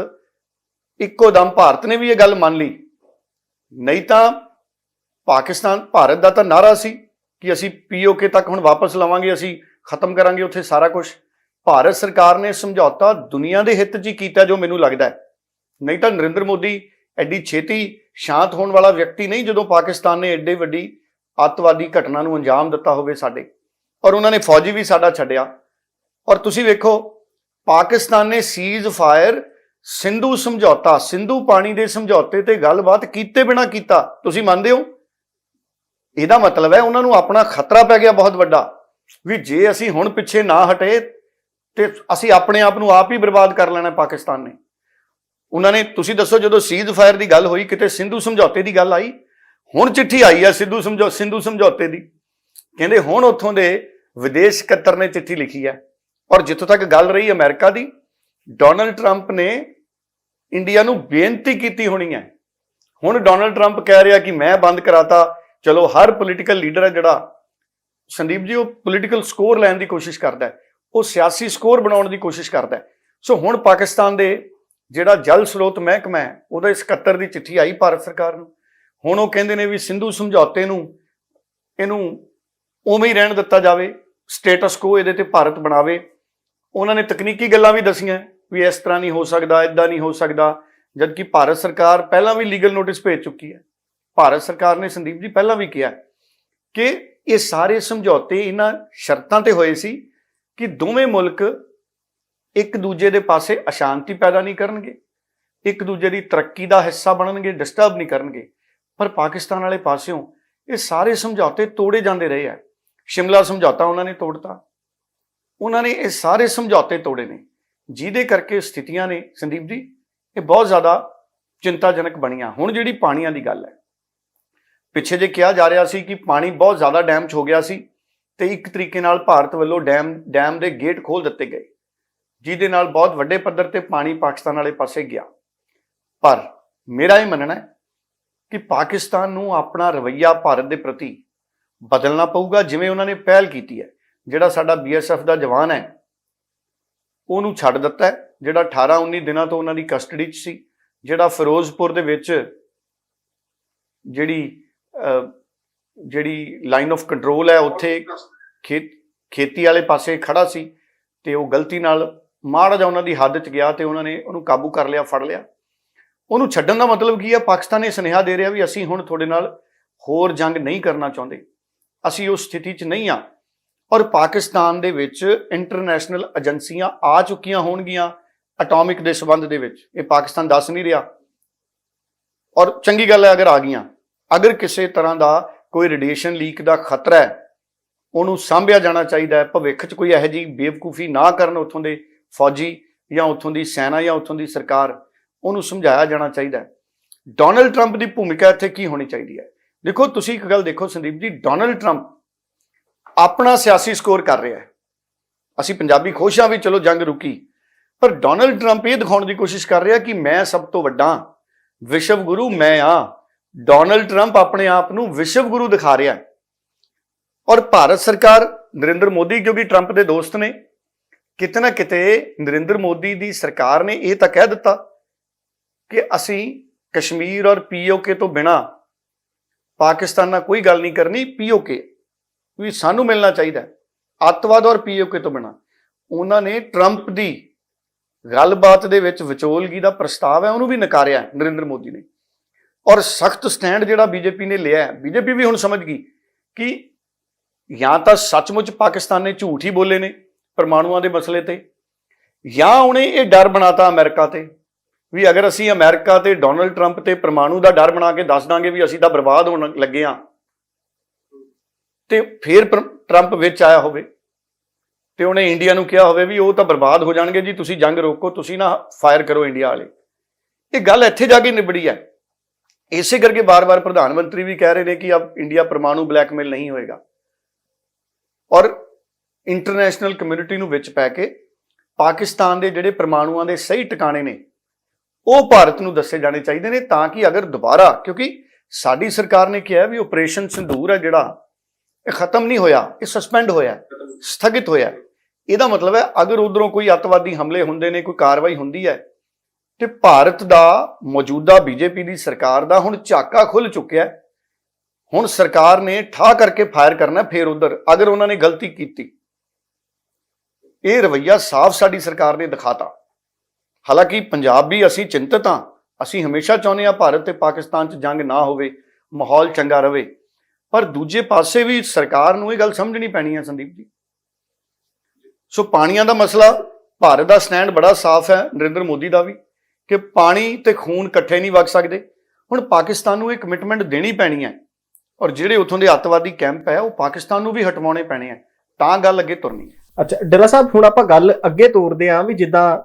ਇੱਕੋ ਦਮ ਭਾਰਤ ਨੇ ਵੀ ਇਹ ਗੱਲ ਮੰਨ ਲਈ। ਨਹੀਂ ਤਾਂ ਪਾਕਿਸਤਾਨ ਭਾਰਤ ਦਾ ਤਾਂ ਨਾਰਾ ਸੀ ਕਿ ਅਸੀਂ ਪੀਓਕੇ ਤੱਕ ਹੁਣ ਵਾਪਸ ਲਵਾਂਗੇ, ਅਸੀਂ ਖਤਮ ਕਰਾਂਗੇ ਉੱਥੇ ਸਾਰਾ ਕੁਝ ਭਾਰਤ ਸਰਕਾਰ ਨੇ ਸਮਝੌਤਾ ਦੁਨੀਆ ਦੇ ਹਿੱਤ 'ਚ ਹੀ ਕੀਤਾ ਜੋ ਮੈਨੂੰ ਲੱਗਦਾ ਹੈ। ਨਹੀਂ ਤਾਂ ਨਰਿੰਦਰ ਮੋਦੀ ਐਡੀ ਛੇਤੀ ਸ਼ਾਂਤ ਹੋਣ ਵਾਲਾ ਵਿਅਕਤੀ ਨਹੀਂ ਜਦੋਂ ਪਾਕਿਸਤਾਨ ਨੇ ਐਡੇ ਵੱਡੀ ਅੱਤਵਾਦੀ ਘਟਨਾ ਨੂੰ ਅੰਜਾਮ ਦਿੱਤਾ ਹੋਵੇ ਸਾਡੇ। ਔਰ ਉਹਨਾਂ ਨੇ ਫੌਜੀ ਵੀ ਸਾਡਾ ਛੱਡਿਆ। ਔਰ ਤੁਸੀਂ ਵੇਖੋ, ਪਾਕਿਸਤਾਨ ਨੇ ਸੀਜ਼ ਫਾਇਰ ਸਿੰਧੂ ਸਮਝੌਤਾ, ਸਿੰਧੂ ਪਾਣੀ ਦੇ ਸਮਝੌਤੇ ਤੇ ਗੱਲਬਾਤ ਕੀਤੇ ਬਿਨਾ ਕੀਤਾ। ਤੁਸੀਂ ਮੰਨਦੇ ਹੋ? ਇਹਦਾ ਮਤਲਬ ਹੈ ਉਹਨਾਂ ਨੂੰ ਆਪਣਾ ਖਤਰਾ ਪੈ ਗਿਆ ਬਹੁਤ ਵੱਡਾ। ਵੀ ਜੇ ਅਸੀਂ ਹੁਣ ਪਿੱਛੇ ਨਾ ਹਟੇ ਤੇ ਅਸੀਂ ਆਪਣੇ ਆਪ ਨੂੰ ਆਪ ਹੀ ਬਰਬਾਦ ਕਰ ਲੈਣਾ ਪਾਕਿਸਤਾਨ ਨੇ। ਉਹਨਾਂ ਨੇ, ਤੁਸੀਂ ਦੱਸੋ ਜਦੋਂ ਸੀਜ਼ ਫਾਇਰ ਦੀ ਗੱਲ ਹੋਈ, ਕਿਤੇ ਸਿੰਧੂ ਸਮਝੌਤੇ ਦੀ ਗੱਲ ਆਈ? ਹੁਣ ਚਿੱਠੀ ਆਈ ਹੈ ਸਿੱਧੂ ਸਮਝੌ ਸਿੰਧੂ ਸਮਝੌਤੇ ਦੀ। ਕਹਿੰਦੇ ਹੁਣ ਉੱਥੋਂ ਦੇ ਵਿਦੇਸ਼ ਸਕੱਤਰ ਨੇ ਚਿੱਠੀ ਲਿਖੀ ਹੈ। ਔਰ ਜਿੱਥੋਂ ਤੱਕ ਗੱਲ ਰਹੀ ਅਮਰੀਕਾ ਦੀ ਡੋਨਲਡ ਟਰੰਪ ਨੇ ਇੰਡੀਆ ਨੂੰ ਬੇਨਤੀ ਕੀਤੀ ਹੋਣੀ ਹੈ। ਹੁਣ ਡੋਨਲਡ ਟਰੰਪ ਕਹਿ ਰਿਹਾ ਕਿ ਮੈਂ ਬੰਦ ਕਰਾਤਾ। ਚਲੋ, ਹਰ ਪੋਲੀਟੀਕਲ ਲੀਡਰ ਹੈ ਜਿਹੜਾ। ਸੰਦੀਪ ਜੀ, ਉਹ ਪੋਲੀਟੀਕਲ ਸਕੋਰ ਲੈਣ ਦੀ ਕੋਸ਼ਿਸ਼ ਕਰਦਾ ਹੈ। ਉਹ ਸਿਆਸੀ ਸਕੋਰ ਬਣਾਉਣ ਦੀ ਕੋਸ਼ਿਸ਼ ਕਰਦਾ ਹੈ। ਸੋ ਹੁਣ ਪਾਕਿਸਤਾਨ ਦੇ ਜਿਹੜਾ ਜਲ ਸਰੋਤ ਮਹਿਕਮਾ ਹੈ, ਉਹਦਾ 71 ਦੀ ਚਿੱਠੀ ਆਈ ਭਾਰਤ ਸਰਕਾਰ ਨੂੰ। ਹੁਣ ਉਹ ਕਹਿੰਦੇ ਨੇ ਵੀ ਸਿੰਧੂ ਸਮਝੌਤੇ ਨੂੰ, ਇਹਨੂੰ ਉਵੇਂ ਹੀ ਰਹਿਣ ਦਿੱਤਾ ਜਾਵੇ ਸਟੇਟਸ ਕੋ ਇਹਦੇ ਤੇ ਭਾਰਤ ਬਣਾਵੇ। ਉਹਨਾਂ ਨੇ ਤਕਨੀਕੀ ਗੱਲਾਂ ਵੀ ਦਸੀਆਂ ਵੀ ਇਸ ਤਰ੍ਹਾਂ ਨਹੀਂ ਹੋ ਸਕਦਾ, ਇਦਾਂ ਨਹੀਂ ਹੋ ਸਕਦਾ, ਜਦਕਿ ਭਾਰਤ ਸਰਕਾਰ ਪਹਿਲਾਂ ਵੀ ਲੀਗਲ ਨੋਟਿਸ ਭੇਜ ਚੁੱਕੀ ਹੈ। ਭਾਰਤ ਸਰਕਾਰ ਨੇ ਸੰਦੀਪ ਜੀ ਪਹਿਲਾਂ ਵੀ ਕਿਹਾ ਕਿ ਇਹ ਸਾਰੇ ਸਮਝੌਤੇ ਇਹਨਾਂ ਸ਼ਰਤਾਂ ਤੇ ਹੋਏ ਸੀ ਕਿ ਦੋਵੇਂ ਮੁਲਕ ਇੱਕ ਦੂਜੇ ਦੇ ਪਾਸੇ ਅਸ਼ਾਂਤੀ ਪੈਦਾ ਨਹੀਂ ਕਰਨਗੇ, ਇੱਕ ਦੂਜੇ ਦੀ ਤਰੱਕੀ ਦਾ ਹਿੱਸਾ ਬਣਨਗੇ ਡਿਸਟਰਬ ਨਹੀਂ ਕਰਨਗੇ। ਪਰ ਪਾਕਿਸਤਾਨ ਵਾਲੇ ਪਾਸਿਓਂ ਇਹ ਸਾਰੇ ਸਮਝੌਤੇ ਤੋੜੇ ਜਾਂਦੇ ਰਹੇ ਆ। ਸ਼ਿਮਲਾ ਸਮਝੌਤਾ ਉਹਨਾਂ ਨੇ ਤੋੜਤਾ। ਉਹਨਾਂ ਨੇ ਇਹ ਸਾਰੇ ਸਮਝੌਤੇ ਤੋੜੇ ਨੇ। ਜਿਹਦੇ ਕਰਕੇ ਸਥਿਤੀਆਂ ਨੇ, ਸੰਦੀਪ ਜੀ, ਇਹ ਬਹੁਤ ਜ਼ਿਆਦਾ ਚਿੰਤਾਜਨਕ ਬਣੀਆਂ। ਹੁਣ ਜਿਹੜੀ ਪਾਣੀਆਂ ਦੀ ਗੱਲ ਹੈ। ਪਿੱਛੇ ਜੇ ਕਿਹਾ ਜਾ ਰਿਹਾ ਸੀ ਕਿ ਪਾਣੀ ਬਹੁਤ ਜ਼ਿਆਦਾ ਡੈਮ 'ਚ ਹੋ ਗਿਆ ਸੀ ਤੇ ਇੱਕ ਤਰੀਕੇ ਨਾਲ ਭਾਰਤ ਵੱਲੋਂ ਡੈਮ ਡੈਮ ਦੇ ਗੇਟ ਖੋਲ ਦਿੱਤੇ ਗਏ, ਜਿਹਦੇ ਨਾਲ ਬਹੁਤ ਵੱਡੇ ਪੱਧਰ ਤੇ ਪਾਣੀ ਪਾਕਿਸਤਾਨ ਵਾਲੇ ਪਾਸੇ ਗਿਆ। ਪਰ ਮੇਰਾ ਇਹ ਮੰਨਣਾ ਹੈ ਕਿ ਪਾਕਿਸਤਾਨ ਨੂੰ ਆਪਣਾ ਰਵੱਈਆ ਭਾਰਤ ਦੇ ਪ੍ਰਤੀ ਬਦਲਣਾ ਪਊਗਾ, ਜਿਵੇਂ ਉਹਨਾਂ ਨੇ ਪਹਿਲ ਕੀਤੀ ਹੈ। ਜਿਹੜਾ ਸਾਡਾ ਬੀਐਸਐਫ ਦਾ ਜਵਾਨ ਹੈ, ਉਹਨੂੰ ਛੱਡ ਦਿੱਤਾ ਹੈ, ਜਿਹੜਾ 18 19 ਦਿਨਾਂ ਤੋਂ ਉਹਨਾਂ ਦੀ ਕਸਟਡੀ 'ਚ ਸੀ, ਜਿਹੜਾ ਫਿਰੋਜ਼ਪੁਰ ਦੇ ਵਿੱਚ ਜਿਹੜੀ ਜਿਹੜੀ ਲਾਈਨ ਆਫ ਕੰਟਰੋਲ ਹੈ, ਉੱਥੇ ਖੇਤ ਖੇਤੀ ਵਾਲੇ ਪਾਸੇ ਖੜਾ ਸੀ ਤੇ ਉਹ ਗਲਤੀ ਨਾਲ ਮਾੜਾ ਜਿਹਾ ਉਹਨਾਂ ਦੀ ਹੱਦ 'ਚ ਗਿਆ ਤੇ ਉਹਨਾਂ ਨੇ ਉਹਨੂੰ ਕਾਬੂ ਕਰ ਲਿਆ, ਫੜ ਲਿਆ। ਉਹਨੂੰ ਛੱਡਣ ਦਾ ਮਤਲਬ ਕੀ ਹੈ ਪਾਕਿਸਤਾਨ ਇਹ ਸੁਨੇਹਾ ਦੇ ਰਿਹਾ ਵੀ ਅਸੀਂ ਹੁਣ ਤੁਹਾਡੇ ਨਾਲ ਹੋਰ ਜੰਗ ਨਹੀਂ ਕਰਨਾ ਚਾਹੁੰਦੇ। ਅਸੀਂ ਉਸ ਸਥਿਤੀ 'ਚ ਨਹੀਂ ਆ। ਔਰ ਪਾਕਿਸਤਾਨ ਦੇ ਵਿੱਚ ਇੰਟਰਨੈਸ਼ਨਲ ਏਜੰਸੀਆਂ ਆ ਚੁੱਕੀਆਂ ਹੋਣਗੀਆਂ ਐਟੋਮਿਕ ਦੇ ਸਬੰਧ ਦੇ ਵਿੱਚ। ਇਹ ਪਾਕਿਸਤਾਨ ਦੱਸ ਨਹੀਂ ਰਿਹਾ। ਔਰ ਚੰਗੀ ਗੱਲ ਹੈ, ਅਗਰ ਆ ਗਈਆਂ। ਅਗਰ ਕਿਸੇ ਤਰ੍ਹਾਂ ਦਾ ਕੋਈ ਰੇਡੀਏਸ਼ਨ ਲੀਕ ਦਾ ਖਤਰਾ ਹੈ ਉਹਨੂੰ ਸਾਂਭਿਆ ਜਾਣਾ ਚਾਹੀਦਾ ਹੈ। ਭਵਿੱਖ 'ਚ ਕੋਈ ਇਹੋ ਜਿਹੀ ਬੇਵਕੂਫੀ ਨਾ ਕਰਨ ਉੱਥੋਂ ਦੇ ਫੌਜੀ ਜਾਂ ਉੱਥੋਂ ਦੀ ਸੈਨਾ ਜਾਂ ਉੱਥੋਂ ਦੀ ਸਰਕਾਰ, ਉਹਨੂੰ ਸਮਝਾਇਆ ਜਾਣਾ ਚਾਹੀਦਾ ਹੈ। ਡੋਨਲਡ ਟਰੰਪ ਦੀ ਭੂਮਿਕਾ ਇੱਥੇ ਕੀ ਹੋਣੀ ਚਾਹੀਦੀ ਹੈ? ਦੇਖੋ, ਤੁਸੀਂ ਇੱਕ ਗੱਲ ਦੇਖੋ ਸੰਦੀਪ ਜੀ, ਡੋਨਲਡ ਟਰੰਪ ਆਪਣਾ ਸਿਆਸੀ ਸਕੋਰ ਕਰ ਰਿਹਾ ਹੈ। ਅਸੀਂ ਪੰਜਾਬੀ ਖੁਸ਼ ਹਾਂ ਵੀ ਚਲੋ ਜੰਗ ਰੁਕੀ। ਪਰ ਡੋਨਲਡ ਟਰੰਪ ਇਹ ਦਿਖਾਉਣ ਦੀ ਕੋਸ਼ਿਸ਼ ਕਰ ਰਿਹਾ ਕਿ ਮੈਂ ਸਭ ਤੋਂ ਵੱਡਾ ਵਿਸ਼ਵ ਗੁਰੂ ਮੈਂ ਆ ਡੋਨਲਡ ਟਰੰਪ ਆਪਣੇ ਆਪ ਨੂੰ ਵਿਸ਼ਵ ਗੁਰੂ ਦਿਖਾ ਰਿਹਾ ਹੈ। ਔਰ ਭਾਰਤ ਸਰਕਾਰ ਨਰਿੰਦਰ ਮੋਦੀ, ਕਿਉਂਕਿ ਟਰੰਪ ਦੇ ਦੋਸਤ ਨੇ, ਕਿਤੇ ਨਾ ਕਿਤੇ ਨਰਿੰਦਰ ਮੋਦੀ ਦੀ ਸਰਕਾਰ ਨੇ ਇਹ ਤਾਂ ਕਹਿ ਦਿੱਤਾ ਕਿ ਅਸੀਂ ਕਸ਼ਮੀਰ ਔਰ ਪੀਓਕੇ ਤੋਂ ਬਿਨਾ ਪਾਕਿਸਤਾਨ ਨਾਲ ਕੋਈ ਗੱਲ ਨਹੀਂ ਕਰਨੀ। ਪੀਓਕੇ ਵੀ ਸਾਨੂੰ ਮਿਲਣਾ ਚਾਹੀਦਾ ਅੱਤਵਾਦ ਔਰ ਪੀਓਕੇ ਤੋਂ ਬਿਨਾ। ਉਹਨਾਂ ਨੇ ਟਰੰਪ ਦੀ ਗੱਲਬਾਤ ਦੇ ਵਿੱਚ ਵਿਚੋਲਗੀ ਦਾ ਪ੍ਰਸਤਾਵ ਹੈ, ਉਹਨੂੰ ਵੀ ਨਕਾਰਿਆ ਨਰਿੰਦਰ ਮੋਦੀ ਨੇ। ਔਰ ਸਖਤ ਸਟੈਂਡ ਜਿਹੜਾ ਬੀਜੇਪੀ ਨੇ ਲਿਆ ਹੈ, ਬੀਜੇਪੀ ਵੀ ਹੁਣ ਸਮਝ ਗਈ ਕਿ ਜਾਂ ਤਾਂ ਸੱਚਮੁੱਚ ਪਾਕਿਸਤਾਨ ਨੇ ਝੂਠ ਹੀ ਬੋਲੇ ਨੇ ਪਰਮਾਣੂਆਂ ਦੇ ਮਸਲੇ ਤੇ, ਜਾਂ ਉਹਨੇ ਇਹ ਡਰ ਬਣਾਤਾ ਅਮਰੀਕਾ ਤੇ, ਵੀ ਅਗਰ ਅਸੀਂ ਅਮਰੀਕਾ ਤੇ ਡੋਨਲਡ ਟਰੰਪ ਤੇ ਪਰਮਾਣੂ ਦਾ ਡਰ ਬਣਾ ਕੇ ਦੱਸ ਦਾਂਗੇ ਵੀ ਅਸੀਂ ਤਾਂ ਬਰਬਾਦ ਹੋਣ ਲੱਗੇ ਆ ਤੇ ਫਿਰ ਪਰ- ਟਰੰਪ ਵਿੱਚ ਆਇਆ ਹੋਵੇ, ਤੇ ਉਹਨੇ ਇੰਡੀਆ ਨੂੰ ਕਿਹਾ ਹੋਵੇ ਵੀ ਉਹ ਤਾਂ ਬਰਬਾਦ ਹੋ ਜਾਣਗੇ ਜੀ, ਤੁਸੀਂ ਜੰਗ ਰੋਕੋ, ਤੁਸੀਂ ਨਾ ਫਾਇਰ ਕਰੋ ਇੰਡੀਆ ਵਾਲੇ। ਇਹ ਗੱਲ ਇੱਥੇ ਜਾ ਕੇ ਨਿਬੜੀ ਹੈ। ਇਸੇ ਕਰਕੇ ਬਾਰ-ਬਾਰ ਪ੍ਰਧਾਨ ਮੰਤਰੀ ਵੀ ਕਹਿ ਰਹੇ ਨੇ ਕਿ ਅਬ ਇੰਡੀਆ ਪਰਮਾਣੂ ਬਲੈਕਮੇਲ ਨਹੀਂ ਹੋਏਗਾ। ਔਰ ਇੰਟਰਨੈਸ਼ਨਲ ਕਮਿਊਨਿਟੀ ਨੂੰ ਵਿੱਚ ਪੈ ਕੇ ਪਾਕਿਸਤਾਨ ਦੇ ਜਿਹੜੇ ਪਰਮਾਣੂਆਂ ਦੇ ਸਹੀ ਟਿਕਾਣੇ ਨੇ, ਉਹ ਭਾਰਤ ਨੂੰ ਦੱਸੇ ਜਾਣੇ ਚਾਹੀਦੇ ਨੇ ਤਾਂ ਕਿ ਅਗਰ ਦੁਬਾਰਾ, ਕਿਉਂਕਿ ਸਾਡੀ ਸਰਕਾਰ ਨੇ ਕਿਹਾ ਵੀ ਆਪਰੇਸ਼ਨ ਸੰਧੂਰ ਹੈ ਜਿਹੜਾ, ਇਹ ਖਤਮ ਨਹੀਂ ਹੋਇਆ, ਇਹ ਸਸਪੈਂਡ ਹੋਇਆ, ਸਥਗਿਤ ਹੋਇਆ। ਇਹਦਾ ਮਤਲਬ ਹੈ ਅਗਰ ਉਧਰੋਂ ਕੋਈ ਅੱਤਵਾਦੀ ਹਮਲੇ ਹੁੰਦੇ ਨੇ, ਕੋਈ ਕਾਰਵਾਈ ਹੁੰਦੀ ਹੈ, ਤੇ ਭਾਰਤ ਦਾ ਮੌਜੂਦਾ ਬੀਜੇਪੀ ਦੀ ਸਰਕਾਰ ਦਾ ਹੁਣ ਝਾਕਾ ਖੁੱਲ ਚੁੱਕਿਆ ਹੈ। ਹੁਣ ਸਰਕਾਰ ਨੇ ਠਾ ਕਰਕੇ ਫਾਇਰ ਕਰਨਾ ਫੇਰ ਉਧਰ, ਅਗਰ ਉਹਨਾਂ ਨੇ ਗਲਤੀ ਕੀਤੀ। ਇਹ ਰਵਈਆ ਸਾਫ਼ ਸਾਡੀ ਸਰਕਾਰ ਨੇ ਦਿਖਾਤਾ। ਹਾਲਾਂਕਿ ਪੰਜਾਬ ਵੀ ਅਸੀਂ ਚਿੰਤਤ ਹਾਂ। ਅਸੀਂ ਹਮੇਸ਼ਾ ਚਾਹੁੰਦੇ ਹਾਂ ਭਾਰਤ ਤੇ ਪਾਕਿਸਤਾਨ 'ਚ ਜੰਗ ਨਾ ਹੋਵੇ, ਮਾਹੌਲ ਚੰਗਾ ਰਹੇ ਪਰ ਦੂਜੇ ਪਾਸੇ ਵੀ ਸਰਕਾਰ ਨੂੰ ਇਹ ਗੱਲ ਸਮਝਣੀ ਪੈਣੀ ਹੈ ਸੰਦੀਪ ਜੀ। ਸੋ ਪਾਣੀਆਂ ਦਾ ਮਸਲਾ, ਭਾਰਤ ਦਾ ਸਟੈਂਡ ਬੜਾ ਸਾਫ਼ ਹੈ, ਨਰਿੰਦਰ ਮੋਦੀ ਦਾ ਵੀ, ਕਿ ਪਾਣੀ ਤੇ ਖੂਨ ਇਕੱਠੇ ਨਹੀਂ ਵਗ ਸਕਦੇ। ਹੁਣ ਪਾਕਿਸਤਾਨ ਨੂੰ ਇਹ ਕਮਿਟਮੈਂਟ ਦੇਣੀ ਪੈਣੀ ਹੈ। ਔਰ ਜਿਹੜੇ ਉੱਥੋਂ ਦੇ ਅੱਤਵਾਦੀ ਕੈਂਪ ਹੈ, ਉਹ ਪਾਕਿਸਤਾਨ ਨੂੰ ਵੀ ਹਟਵਾਉਣੇ ਪੈਣੇ ਆ। ਤਾਂ ਗੱਲ ਅੱਗੇ ਤੁਰਨੀ ਹੈ। ਅੱਛਾ, ਡੱਲਾ ਸਾਹਿਬ, ਹੁਣ ਆਪਾਂ ਗੱਲ ਅੱਗੇ ਤੋਰਦੇ ਆਂ ਵੀ ਜਿੱਦਾਂ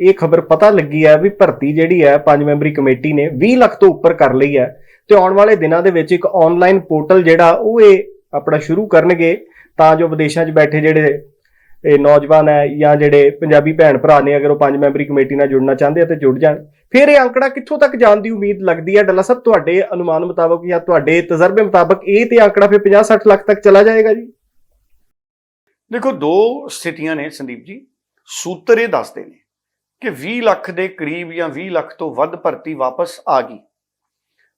ਇਹ ਖਬਰ ਪਤਾ ਲੱਗੀ ਹੈ ਵੀ ਭਰਤੀ ਜਿਹੜੀ ਹੈ, ਪੰਜ ਮੈਂਬਰੀ ਕਮੇਟੀ ਨੇ 20 ਲੱਖ ਤੋਂ ਉੱਪਰ ਕਰ ਲਈ ਹੈ ਤੇ ਆਉਣ ਵਾਲੇ ਦਿਨਾਂ ਦੇ ਵਿੱਚ ਇੱਕ ਆਨਲਾਈਨ ਪੋਰਟਲ ਜਿਹੜਾ, ਉਹ ਇਹ ਆਪਣਾ ਸ਼ੁਰੂ ਕਰਨਗੇ ਤਾਂ ਜੋ ਵਿਦੇਸ਼ਾਂ 'ਚ ਬੈਠੇ ਜਿਹੜੇ ਇਹ ਨੌਜਵਾਨ ਹੈ ਜਾਂ ਜਿਹੜੇ ਪੰਜਾਬੀ ਭੈਣ ਭਰਾ ਨੇ, ਅਗਰ ਉਹ ਪੰਜ ਮੈਂਬਰੀ ਕਮੇਟੀ ਨਾਲ ਜੁੜਨਾ ਚਾਹੁੰਦੇ ਆ ਤੇ ਜੁੜ ਜਾਣ। ਫਿਰ ਇਹ ਅੰਕੜਾ ਕਿੱਥੋਂ ਤੱਕ ਜਾਣ ਦੀ ਉਮੀਦ ਲੱਗਦੀ ਹੈ? ਡੱਲਾ ਸਾਹਿਬ, ਤੁਹਾਡੇ ਅਨੁਮਾਨ ਮੁਤਾਬਕ ਜਾਂ ਤੁਹਾਡੇ ਤਜਰਬੇ ਮੁਤਾਬਕ ਇਹ ਤੇ ਅੰਕੜਾ ਫਿਰ 50-60 ਲੱਖ ਤੱਕ ਚਲਾ ਜਾਏਗਾ ਜੀ? ਦੇਖੋ, ਦੋ ਸਥਿਤੀਆਂ ਨੇ ਸੰਦੀਪ ਜੀ। ਸੂਤਰ ਇਹ ਦੱਸਦੇ ਨੇ ਕਿ 20 ਲੱਖ ਦੇ ਕਰੀਬ ਜਾਂ 20 ਲੱਖ ਤੋਂ ਵੱਧ ਭਰਤੀ ਵਾਪਸ ਆ ਗਈ।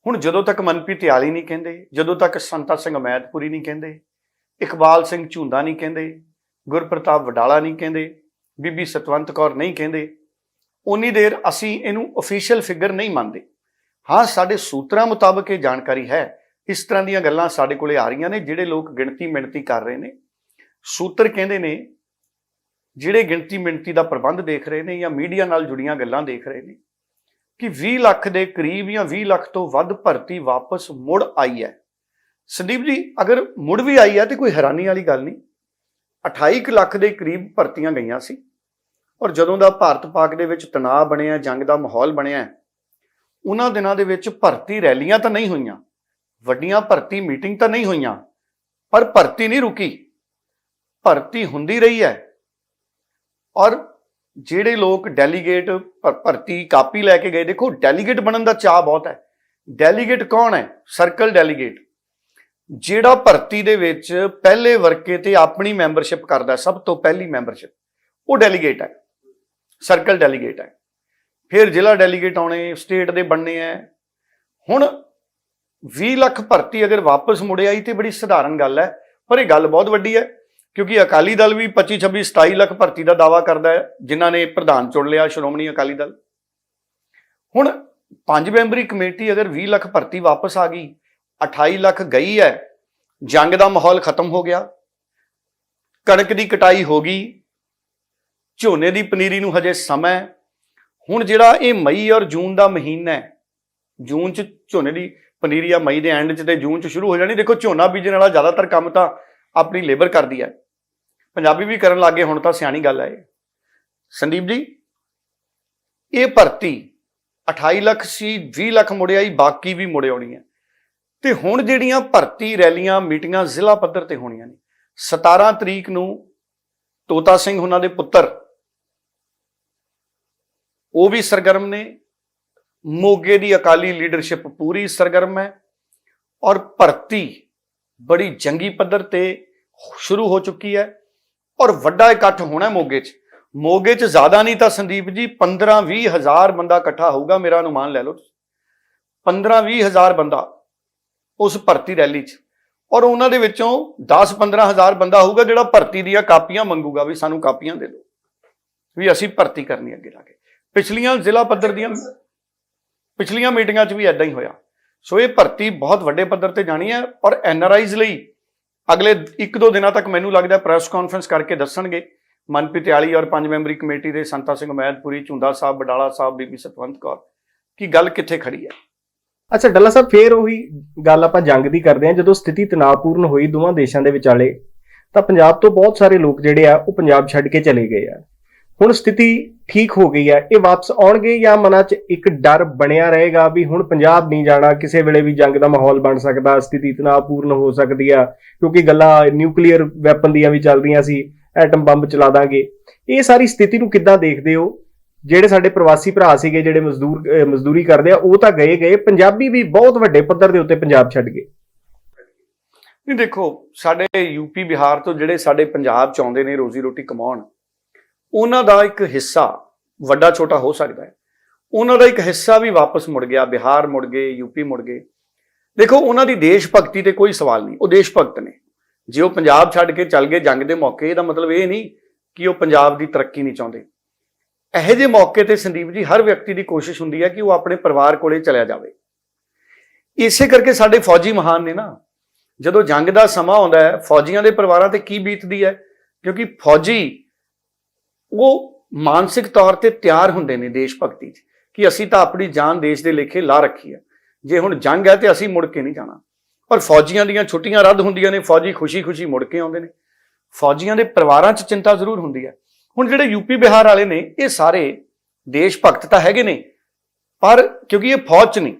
ਹੁਣ ਜਦੋਂ ਤੱਕ ਮਨਪ੍ਰੀਤ ਇਆਲੀ ਨਹੀਂ ਕਹਿੰਦੇ, ਜਦੋਂ ਤੱਕ ਸੰਤਾ ਸਿੰਘ ਅਮੈਦਪੁਰੀ ਨਹੀਂ ਕਹਿੰਦੇ, ਇਕਬਾਲ ਸਿੰਘ ਝੁੰਦਾ ਨਹੀਂ ਕਹਿੰਦੇ, ਗੁਰਪ੍ਰਤਾਪ ਵਡਾਲਾ ਨਹੀਂ ਕਹਿੰਦੇ, ਬੀਬੀ ਸਤਵੰਤ ਕੌਰ ਨਹੀਂ ਕਹਿੰਦੇ ਉਨੀ ਦੇਰ ਅਸੀਂ ਇਹਨੂੰ ਅਫੀਸ਼ੀਅਲ ਫਿਗਰ ਨਹੀਂ ਮੰਨਦੇ। ਹਾਂ, ਸਾਡੇ ਸੂਤਰਾਂ ਮੁਤਾਬਕ ਇਹ ਜਾਣਕਾਰੀ ਹੈ। ਇਸ ਤਰ੍ਹਾਂ ਦੀਆਂ ਗੱਲਾਂ ਸਾਡੇ ਕੋਲੇ ਆ ਰਹੀਆਂ ਨੇ, ਜਿਹੜੇ ਲੋਕ ਗਿਣਤੀ ਮਿਣਤੀ ਕਰ ਰਹੇ ਨੇ। ਸੂਤਰ ਕਹਿੰਦੇ ਨੇ, ਜਿਹੜੇ ਗਿਣਤੀ ਮਿਣਤੀ ਦਾ ਪ੍ਰਬੰਧ ਦੇਖ ਰਹੇ ਨੇ ਜਾਂ ਮੀਡੀਆ ਨਾਲ ਜੁੜੀਆਂ ਗੱਲਾਂ ਦੇਖ ਰਹੇ ਨੇ, ਕਿ 20 ਲੱਖ ਦੇ ਕਰੀਬ ਜਾਂ 20 ਲੱਖ ਤੋਂ ਵੱਧ ਭਰਤੀ ਵਾਪਸ ਮੁੜ ਆਈ ਹੈ। ਸੰਦੀਪ ਜੀ, ਅਗਰ ਮੁੜ ਵੀ ਆਈ ਹੈ ਤੇ ਕੋਈ ਹੈਰਾਨੀ ਵਾਲੀ ਗੱਲ ਨਹੀਂ। 28 ਕੁ ਲੱਖ ਦੇ ਕਰੀਬ ਭਰਤੀਆਂ ਗਈਆਂ ਸੀ। ਔਰ ਜਦੋਂ ਦਾ ਭਾਰਤ ਪਾਕ ਦੇ ਵਿੱਚ ਤਣਾਅ ਬਣਿਆ, ਜੰਗ ਦਾ ਮਾਹੌਲ ਬਣਿਆ ਉਹਨਾਂ ਦਿਨਾਂ ਦੇ ਵਿੱਚ ਭਰਤੀ ਰੈਲੀਆਂ ਤਾਂ ਨਹੀਂ ਹੋਈਆਂ, ਵੱਡੀਆਂ ਭਰਤੀ ਮੀਟਿੰਗ ਤਾਂ ਨਹੀਂ ਹੋਈਆਂ, ਪਰ ਭਰਤੀ ਨਹੀਂ ਰੁਕੀ। ਭਰਤੀ ਹੁੰਦੀ ਰਹੀ ਹੈ। ਔਰ ਜਿਹੜੇ ਲੋਕ ਡੈਲੀਗੇਟ ਭਰਤੀ ਕਾਪੀ ਲੈ ਕੇ ਗਏ, ਦੇਖੋ ਡੈਲੀਗੇਟ ਬਣਨ ਦਾ ਚਾਹ ਬਹੁਤ ਹੈ। ਡੈਲੀਗੇਟ ਕੌਣ ਹੈ? Circle delegate. ਜਿਹੜਾ ਭਰਤੀ ਦੇ ਵਿੱਚ ਪਹਿਲੇ ਵਰਕੇ ਤੇ ਆਪਣੀ ਮੈਂਬਰਸ਼ਿਪ ਕਰਦਾ, ਸਭ ਤੋਂ ਪਹਿਲੀ ਮੈਂਬਰਸ਼ਿਪ, ਉਹ ਡੈਲੀਗੇਟ ਹੈ। ਸਰਕਲ ਡੈਲੀਗੇਟ ਹੈ। ਫਿਰ ਜ਼ਿਲ੍ਹਾ ਡੈਲੀਗੇਟ ਆਉਣੇ, ਸਟੇਟ ਦੇ ਬਣਨੇ ਹੈ। ਹੁਣ 20 ਲੱਖ ਭਰਤੀ ਅਗਰ ਵਾਪਸ ਮੁੜ ਆਈ ਤੇ ਬੜੀ ਸਧਾਰਨ ਗੱਲ ਹੈ, ਪਰ ਇਹ ਗੱਲ ਬਹੁਤ ਵੱਡੀ ਹੈ, ਕਿਉਂਕਿ ਅਕਾਲੀ ਦਲ ਵੀ 25 26 27 ਲੱਖ ਭਰਤੀ ਦਾ ਦਾਵਾ ਕਰਦਾ ਹੈ, ਜਿਨ੍ਹਾਂ ਨੇ ਪ੍ਰਧਾਨ ਚੁਣ ਲਿਆ ਸ਼੍ਰੋਮਣੀ ਅਕਾਲੀ ਦਲ। ਹੁਣ ਪੰਜ ਮੈਂਬਰੀ ਕਮੇਟੀ ਅਗਰ 20 ਲੱਖ ਭਰਤੀ ਵਾਪਸ ਆ ਗਈ 28 ਲੱਖ ਗਈ ਹੈ, ਜੰਗ ਦਾ ਮਾਹੌਲ ਖਤਮ ਹੋ ਗਿਆ, ਕਣਕ ਦੀ ਕਟਾਈ ਹੋ ਗਈ ਝੋਨੇ ਦੀ ਪਨੀਰੀ ਨੂੰ ਹਜੇ ਸਮਾਂ ਹੁਣ ਜਿਹੜਾ ਇਹ ਮਈ ਔਰ ਜੂਨ ਦਾ ਮਹੀਨਾ ਹੈ, ਜੂਨ ਚ ਝੋਨੇ ਦੀ ਪਨੀਰੀ ਆ ਮਈ ਦੇ ਐਂਡ ਚ ਤੇ ਜੂਨ ਚ ਸ਼ੁਰੂ ਹੋ ਜਾਣੀ। ਦੇਖੋ, ਝੋਨਾ ਬੀਜਣ ਵਾਲਾ ਜ਼ਿਆਦਾਤਰ ਕੰਮ ਤਾਂ ਆਪਣੀ ਲੇਬਰ ਕਰਦੀ ਹੈ। ਪੰਜਾਬੀ ਵੀ ਕਰਨ ਲੱਗੇ ਹੁਣ ਤਾਂ ਸਿਆਣੀ ਗੱਲ ਹੈ ਇਹ। ਸੰਦੀਪ ਜੀ, ਇਹ ਭਰਤੀ 28 ਲੱਖ ਸੀ 20 ਲੱਖ ਮੁੜੇ ਆਈ, ਬਾਕੀ ਵੀ ਮੁੜੇ ਆਉਣੀ ਹੈ। ਤੇ ਹੁਣ ਜਿਹੜੀਆਂ ਭਰਤੀ ਰੈਲੀਆਂ, ਮੀਟਿੰਗਾਂ ਜ਼ਿਲ੍ਹਾ ਪੱਧਰ ਤੇ ਹੋਣੀਆਂ ਨੇ 17 ਤਰੀਕ ਨੂੰ ਤੋਤਾ ਸਿੰਘ ਉਹਨਾਂ ਦੇ ਪੁੱਤਰ ਉਹ ਵੀ ਸਰਗਰਮ ਨੇ। ਮੋਗੇ ਦੀ ਅਕਾਲੀ ਲੀਡਰਸ਼ਿਪ ਪੂਰੀ ਸਰਗਰਮ ਹੈ ਔਰ ਭਰਤੀ ਬੜੀ ਜੰਗੀ ਪੱਧਰ ਤੇ ਸ਼ੁਰੂ ਹੋ ਚੁੱਕੀ ਹੈ ਔਰ ਵੱਡਾ ਇਕੱਠ ਹੋਣਾ ਮੋਗੇ 'ਚ। ਮੋਗੇ 'ਚ ਜ਼ਿਆਦਾ ਨਹੀਂ ਤਾਂ ਸੰਦੀਪ ਜੀ 15-20 ਹਜ਼ਾਰ ਬੰਦਾ ਇਕੱਠਾ ਹੋਊਗਾ, ਮੇਰਾ ਅਨੁਮਾਨ ਲੈ ਲਓ 15-20 ਹਜ਼ਾਰ ਬੰਦਾ ਉਸ ਭਰਤੀ ਰੈਲੀ 'ਚ। ਔਰ ਉਹਨਾਂ ਦੇ ਵਿੱਚੋਂ 10-15 ਹਜ਼ਾਰ ਬੰਦਾ ਹੋਊਗਾ ਜਿਹੜਾ ਭਰਤੀ ਦੀਆਂ ਕਾਪੀਆਂ ਮੰਗੂਗਾ ਵੀ ਸਾਨੂੰ ਕਾਪੀਆਂ ਦੇ ਦਿਓ। ਵੀ ਅਸੀਂ ਭਰਤੀ ਕਰਨੀ ਅੱਗੇ ਲਾ ਕੇ। ਪਿਛਲੀਆਂ ਜ਼ਿਲ੍ਹਾ ਪੱਧਰ ਦੀਆਂ ਪਿਛਲੀਆਂ ਮੀਟਿੰਗਾਂ 'ਚ ਵੀ ਐਦਾਂ ਹੀ ਹੋਇਆ। ਸੋ ਇਹ ਭਰਤੀ ਬਹੁਤ ਵੱਡੇ ਪੱਧਰ ਤੇ ਜਾਣੀ ਹੈ ਔਰ ਐਨਆਰਆਈਜ਼ ਲਈ ਅਗਲੇ 1-2 ਦਿਨਾਂ ਤੱਕ ਮੈਨੂੰ ਲੱਗਦਾ ਪ੍ਰੈਸ ਕਾਨਫਰੰਸ ਕਰਕੇ ਦੱਸਣਗੇ। ਮਨਪ੍ਰੀਤ ਆਲੀ ਔਰ ਪੰਜ ਮੈਂਬਰੀ ਕਮੇਟੀ ਦੇ ਸੰਤਾ ਸਿੰਘ ਮੈਦਪੁਰੀ ਝੁੰਦਾ ਸਾਹਿਬ, ਬਡਾਲਾ ਸਾਹਿਬ ਬੀਬੀ ਸਤਵੰਤ ਕੌਰ, ਕਿ ਗੱਲ ਕਿੱਥੇ ਖੜੀ ਹੈ? ਅੱਛਾ, ਡੱਲਾ ਸਾਹਿਬ, ਫੇਰ ਉਹੀ ਗੱਲ ਆਪਾਂ ਜੰਗ ਦੀ ਕਰਦੇ ਹਾਂ। ਜਦੋਂ ਸਥਿਤੀ ਤਣਾਅਪੂਰਨ ਹੋਈ ਦੋਵਾਂ ਦੇਸ਼ਾਂ ਦੇ ਵਿਚਾਲੇ, ਤਾਂ ਪੰਜਾਬ ਤੋਂ ਬਹੁਤ ਸਾਰੇ ਲੋਕ ਜਿਹੜੇ ਆ, ਉਹ ਪੰਜਾਬ ਛੱਡ ਕੇ ਚਲੇ ਗਏ ਆ। ਹੁਣ ਸਥਿਤੀ ਠੀਕ ਹੋ ਗਈ ਹੈ। ਇਹ ਵਾਪਸ ਆਉਣਗੇ ਜਾਂ ਮਨਾਂ 'ਚ ਇੱਕ ਡਰ ਬਣਿਆ ਰਹੇਗਾ ਵੀ ਹੁਣ ਪੰਜਾਬ ਨਹੀਂ ਜਾਣਾ, ਕਿਸੇ ਵੇਲੇ ਵੀ ਜੰਗ ਦਾ ਮਾਹੌਲ ਬਣ ਸਕਦਾ, ਸਥਿਤੀ ਤਣਾਅਪੂਰਨ ਹੋ ਸਕਦੀ ਆ, ਕਿਉਂਕਿ ਗੱਲਾਂ ਨਿਊਕਲੀਅਰ ਵੈਪਨ ਦੀਆਂ ਵੀ ਚੱਲਦੀਆਂ ਸੀ, ਐਟਮ ਬੰਬ ਚਲਾ ਦਾਂਗੇ। ਇਹ ਸਾਰੀ ਸਥਿਤੀ ਨੂੰ ਕਿੱਦਾਂ ਦੇਖਦੇ ਹੋ? ਜਿਹੜੇ ਸਾਡੇ ਪ੍ਰਵਾਸੀ ਭਰਾ ਸੀਗੇ, ਜਿਹੜੇ ਮਜ਼ਦੂਰ ਮਜ਼ਦੂਰੀ ਕਰਦੇ ਆ, ਉਹ ਤਾਂ ਗਏ ਗਏ, ਪੰਜਾਬੀ ਵੀ ਬਹੁਤ ਵੱਡੇ ਪੱਧਰ ਦੇ ਉੱਤੇ ਪੰਜਾਬ ਛੱਡ ਗਏ। ਨਹੀਂ ਦੇਖੋ, ਸਾਡੇ ਯੂਪੀ ਬਿਹਾਰ ਤੋਂ ਜਿਹੜੇ ਸਾਡੇ ਪੰਜਾਬ ਚ ਆਉਂਦੇ ਨੇ ਰੋਜ਼ੀ ਰੋਟੀ ਕਮਾਉਣ ਉਹਨਾਂ ਦਾ ਇੱਕ ਹਿੱਸਾ ਵੱਡਾ ਛੋਟਾ ਹੋ ਸਕਦਾ ਹੈ। ਉਹਨਾਂ ਦਾ ਇੱਕ ਹਿੱਸਾ ਵੀ ਵਾਪਸ ਮੁੜ ਗਿਆ, ਬਿਹਾਰ ਮੁੜ ਗਏ ਯੂਪੀ ਮੁੜ ਗਏ। ਦੇਖੋ, ਉਹਨਾਂ ਦੀ ਦੇਸ਼ ਭਗਤੀ ਤੇ ਕੋਈ ਸਵਾਲ ਨਹੀਂ, ਉਹ ਦੇਸ਼ ਭਗਤ ਨੇ। ਜੇ ਉਹ ਪੰਜਾਬ ਛੱਡ ਕੇ ਚੱਲ ਗਏ ਜੰਗ ਦੇ ਮੌਕੇ, ਇਹਦਾ ਮਤਲਬ ਇਹ ਨਹੀਂ ਕਿ ਉਹ ਪੰਜਾਬ ਦੀ ਤਰੱਕੀ ਨਹੀਂ ਚਾਹੁੰਦੇ। ਇਹੋ ਜਿਹੇ ਮੌਕੇ ਤੇ ਸੰਦੀਪ ਜੀ, ਹਰ ਵਿਅਕਤੀ ਦੀ ਕੋਸ਼ਿਸ਼ ਹੁੰਦੀ ਹੈ ਕਿ ਉਹ ਆਪਣੇ ਪਰਿਵਾਰ ਕੋਲੇ ਚਲਿਆ ਜਾਵੇ। ਇਸੇ ਕਰਕੇ ਸਾਡੇ ਫੌਜੀ ਮਹਾਨ ਨੇ ਨਾ, ਜਦੋਂ ਜੰਗ ਦਾ ਸਮਾਂ ਆਉਂਦਾ ਹੈ, ਫੌਜੀਆਂ ਦੇ ਪਰਿਵਾਰਾਂ ਤੇ ਕੀ ਬੀਤਦੀ ਹੈ? ਕਿਉਂਕਿ ਫੌਜੀ ਉਹ ਮਾਨਸਿਕ ਤੌਰ ਤੇ ਤਿਆਰ ਹੁੰਦੇ ਨੇ ਦੇਸ਼ ਭਗਤੀ 'ਚ ਕਿ ਅਸੀਂ ਤਾਂ ਆਪਣੀ ਜਾਨ ਦੇਸ਼ ਦੇ ਲੇਖੇ ਲਾ ਰੱਖੀ ਹੈ ਜੇ ਹੁਣ ਜੰਗ ਹੈ ਤੇ ਅਸੀਂ ਮੁੜ ਕੇ ਨਹੀਂ ਜਾਣਾ। ਪਰ ਫੌਜੀਆਂ ਦੀਆਂ ਛੁੱਟੀਆਂ ਰੱਦ ਹੁੰਦੀਆਂ ਨੇ, ਫੌਜੀ ਖੁਸ਼ੀ-ਖੁਸ਼ੀ ਮੁੜ ਕੇ ਆਉਂਦੇ ਨੇ। ਫੌਜੀਆਂ ਦੇ ਪਰਿਵਾਰਾਂ 'ਚ ਚਿੰਤਾ ਜ਼ਰੂਰ ਹੁੰਦੀ ਹੈ। ਹੁਣ ਜਿਹੜੇ ਯੂਪੀ ਬਿਹਾਰ ਵਾਲੇ ਨੇ, ਇਹ ਸਾਰੇ ਦੇਸ਼ ਭਗਤ ਤਾਂ ਹੈਗੇ ਨੇ, ਪਰ ਕਿਉਂਕਿ ਇਹ ਫੌਜ 'ਚ ਨਹੀਂ,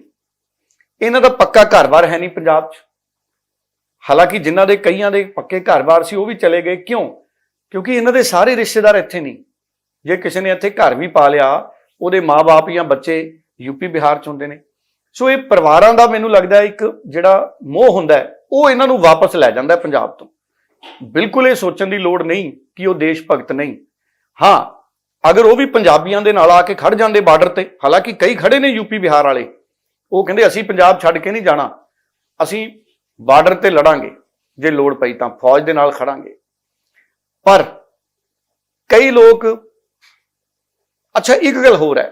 ਇਹਨਾਂ ਦਾ ਪੱਕਾ ਘਰ-ਬਾਰ ਹੈ ਨਹੀਂ ਪੰਜਾਬ 'ਚ। ਹਾਲਾਂਕਿ ਜਿਨ੍ਹਾਂ ਦੇ ਕਈਆਂ ਦੇ ਪੱਕੇ ਘਰ-ਬਾਰ ਸੀ, ਉਹ ਵੀ ਚਲੇ ਗਏ। ਕਿਉਂ? ਕਿਉਂਕਿ ਇਹਨਾਂ ਦੇ ਸਾਰੇ ਰਿਸ਼ਤੇਦਾਰ ਇੱਥੇ ਨਹੀਂ। ਜੇ ਕਿਸੇ ਨੇ ਇੱਥੇ ਘਰ ਵੀ ਪਾ ਲਿਆ, ਉਹਦੇ ਮਾਪੇ ਜਾਂ ਬੱਚੇ ਯੂਪੀ ਬਿਹਾਰ 'ਚ ਹੁੰਦੇ ਨੇ। ਸੋ ਇਹ ਪਰਿਵਾਰਾਂ ਦਾ ਮੈਨੂੰ ਲੱਗਦਾ ਇੱਕ ਜਿਹੜਾ ਮੋਹ ਹੁੰਦਾ ਉਹ ਇਹਨਾਂ ਨੂੰ ਵਾਪਸ ਲੈ ਜਾਂਦਾ ਪੰਜਾਬ ਤੋਂ। ਬਿਲਕੁਲ ਇਹ ਸੋਚਣ ਦੀ ਲੋੜ ਨਹੀਂ ਕਿ ਉਹ ਦੇਸ਼ ਭਗਤ ਨਹੀਂ। ਹਾਂ, ਅਗਰ ਉਹ ਵੀ ਪੰਜਾਬੀਆਂ ਦੇ ਨਾਲ ਆ ਕੇ ਖੜ ਜਾਂਦੇ ਬਾਰਡਰ ਤੇ, ਹਾਲਾਂਕਿ ਕਈ ਖੜੇ ਨੇ ਯੂਪੀ ਬਿਹਾਰ ਵਾਲੇ। ਉਹ ਕਹਿੰਦੇ, ਅਸੀਂ ਪੰਜਾਬ ਛੱਡ ਕੇ ਨਹੀਂ ਜਾਣਾ। ਅਸੀਂ ਬਾਰਡਰ ਤੇ ਲੜਾਂਗੇ। ਜੇ ਲੋੜ ਪਈ ਤਾਂ ਫੌਜ ਦੇ ਨਾਲ ਖੜਾਂਗੇ। ਪਰ ਕਈ ਲੋਕ ਅੱਛਾ ਇੱਕ ਗੱਲ ਹੋਰ ਹੈ।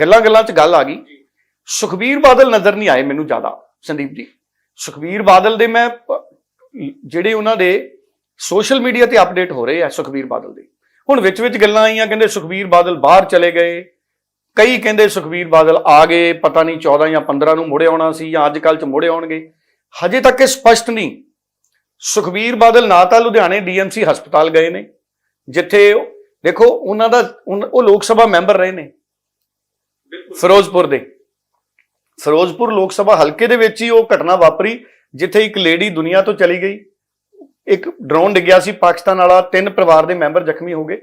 ਗੱਲਾਂ ਗੱਲਾਂ 'ਚ ਗੱਲ ਆ ਗਈ। ਸੁਖਬੀਰ ਬਾਦਲ ਨਜ਼ਰ ਨਹੀਂ ਆਏ ਮੈਨੂੰ ਜ਼ਿਆਦਾ ਸੰਦੀਪ ਜੀ। ਸੁਖਬੀਰ ਬਾਦਲ ਦੇ ਮੈਂ ਜਿਹੜੇ ਉਹਨਾਂ ਦੇ ਸੋਸ਼ਲ ਮੀਡੀਆ ਤੇ ਅਪਡੇਟ ਹੋ ਰਹੇ ਆ ਸੁਖਬੀਰ ਬਾਦਲ ਦੇ। ਹੁਣ ਵਿੱਚ ਵਿੱਚ ਗੱਲਾਂ ਆਈਆਂ ਕਹਿੰਦੇ ਸੁਖਬੀਰ ਬਾਦਲ ਬਾਹਰ ਚਲੇ ਗਏ। ਕਈ ਕਹਿੰਦੇ ਸੁਖਬੀਰ ਬਾਦਲ ਆ ਗਏ ਪਤਾ ਨਹੀਂ 14 ਜਾਂ 15 ਨੂੰ ਮੁੜੇ ਆਉਣਾ ਸੀ ਜਾਂ ਅੱਜ ਕੱਲ ਚ ਮੁੜੇ ਆਉਣਗੇ। ਹਜੇ ਤੱਕ ਇਹ ਸਪਸ਼ਟ ਨਹੀਂ ਸੁਖਬੀਰ ਬਾਦਲ ਨਾ ਤਾਂ ਲੁਧਿਆਣੇ ਡੀਐਮਸੀ ਹਸਪਤਾਲ ਗਏ ਨੇ ਜਿੱਥੇ ਦੇਖੋ ਉਹਨਾਂ ਦਾ ਉਹ ਲੋਕ ਸਭਾ ਮੈਂਬਰ ਰਹੇ ਨੇ। ਫਿਰੋਜ਼ਪੁਰ ਦੇ। ਫਿਰੋਜ਼ਪੁਰ ਲੋਕ ਸਭਾ ਹਲਕੇ ਦੇ ਵਿੱਚ ਹੀ ਉਹ ਘਟਨਾ ਵਾਪਰੀ ਜਿੱਥੇ ਇੱਕ ਲੇਡੀ ਦੁਨੀਆ ਤੋਂ ਚਲੀ ਗਈ। ਇੱਕ ਡਰੋਨ ਡਿੱਗਿਆ ਸੀ ਪਾਕਿਸਤਾਨ ਵਾਲਾ ਤਿੰਨ ਪਰਿਵਾਰ ਦੇ ਮੈਂਬਰ ਜ਼ਖਮੀ ਹੋ ਗਏ।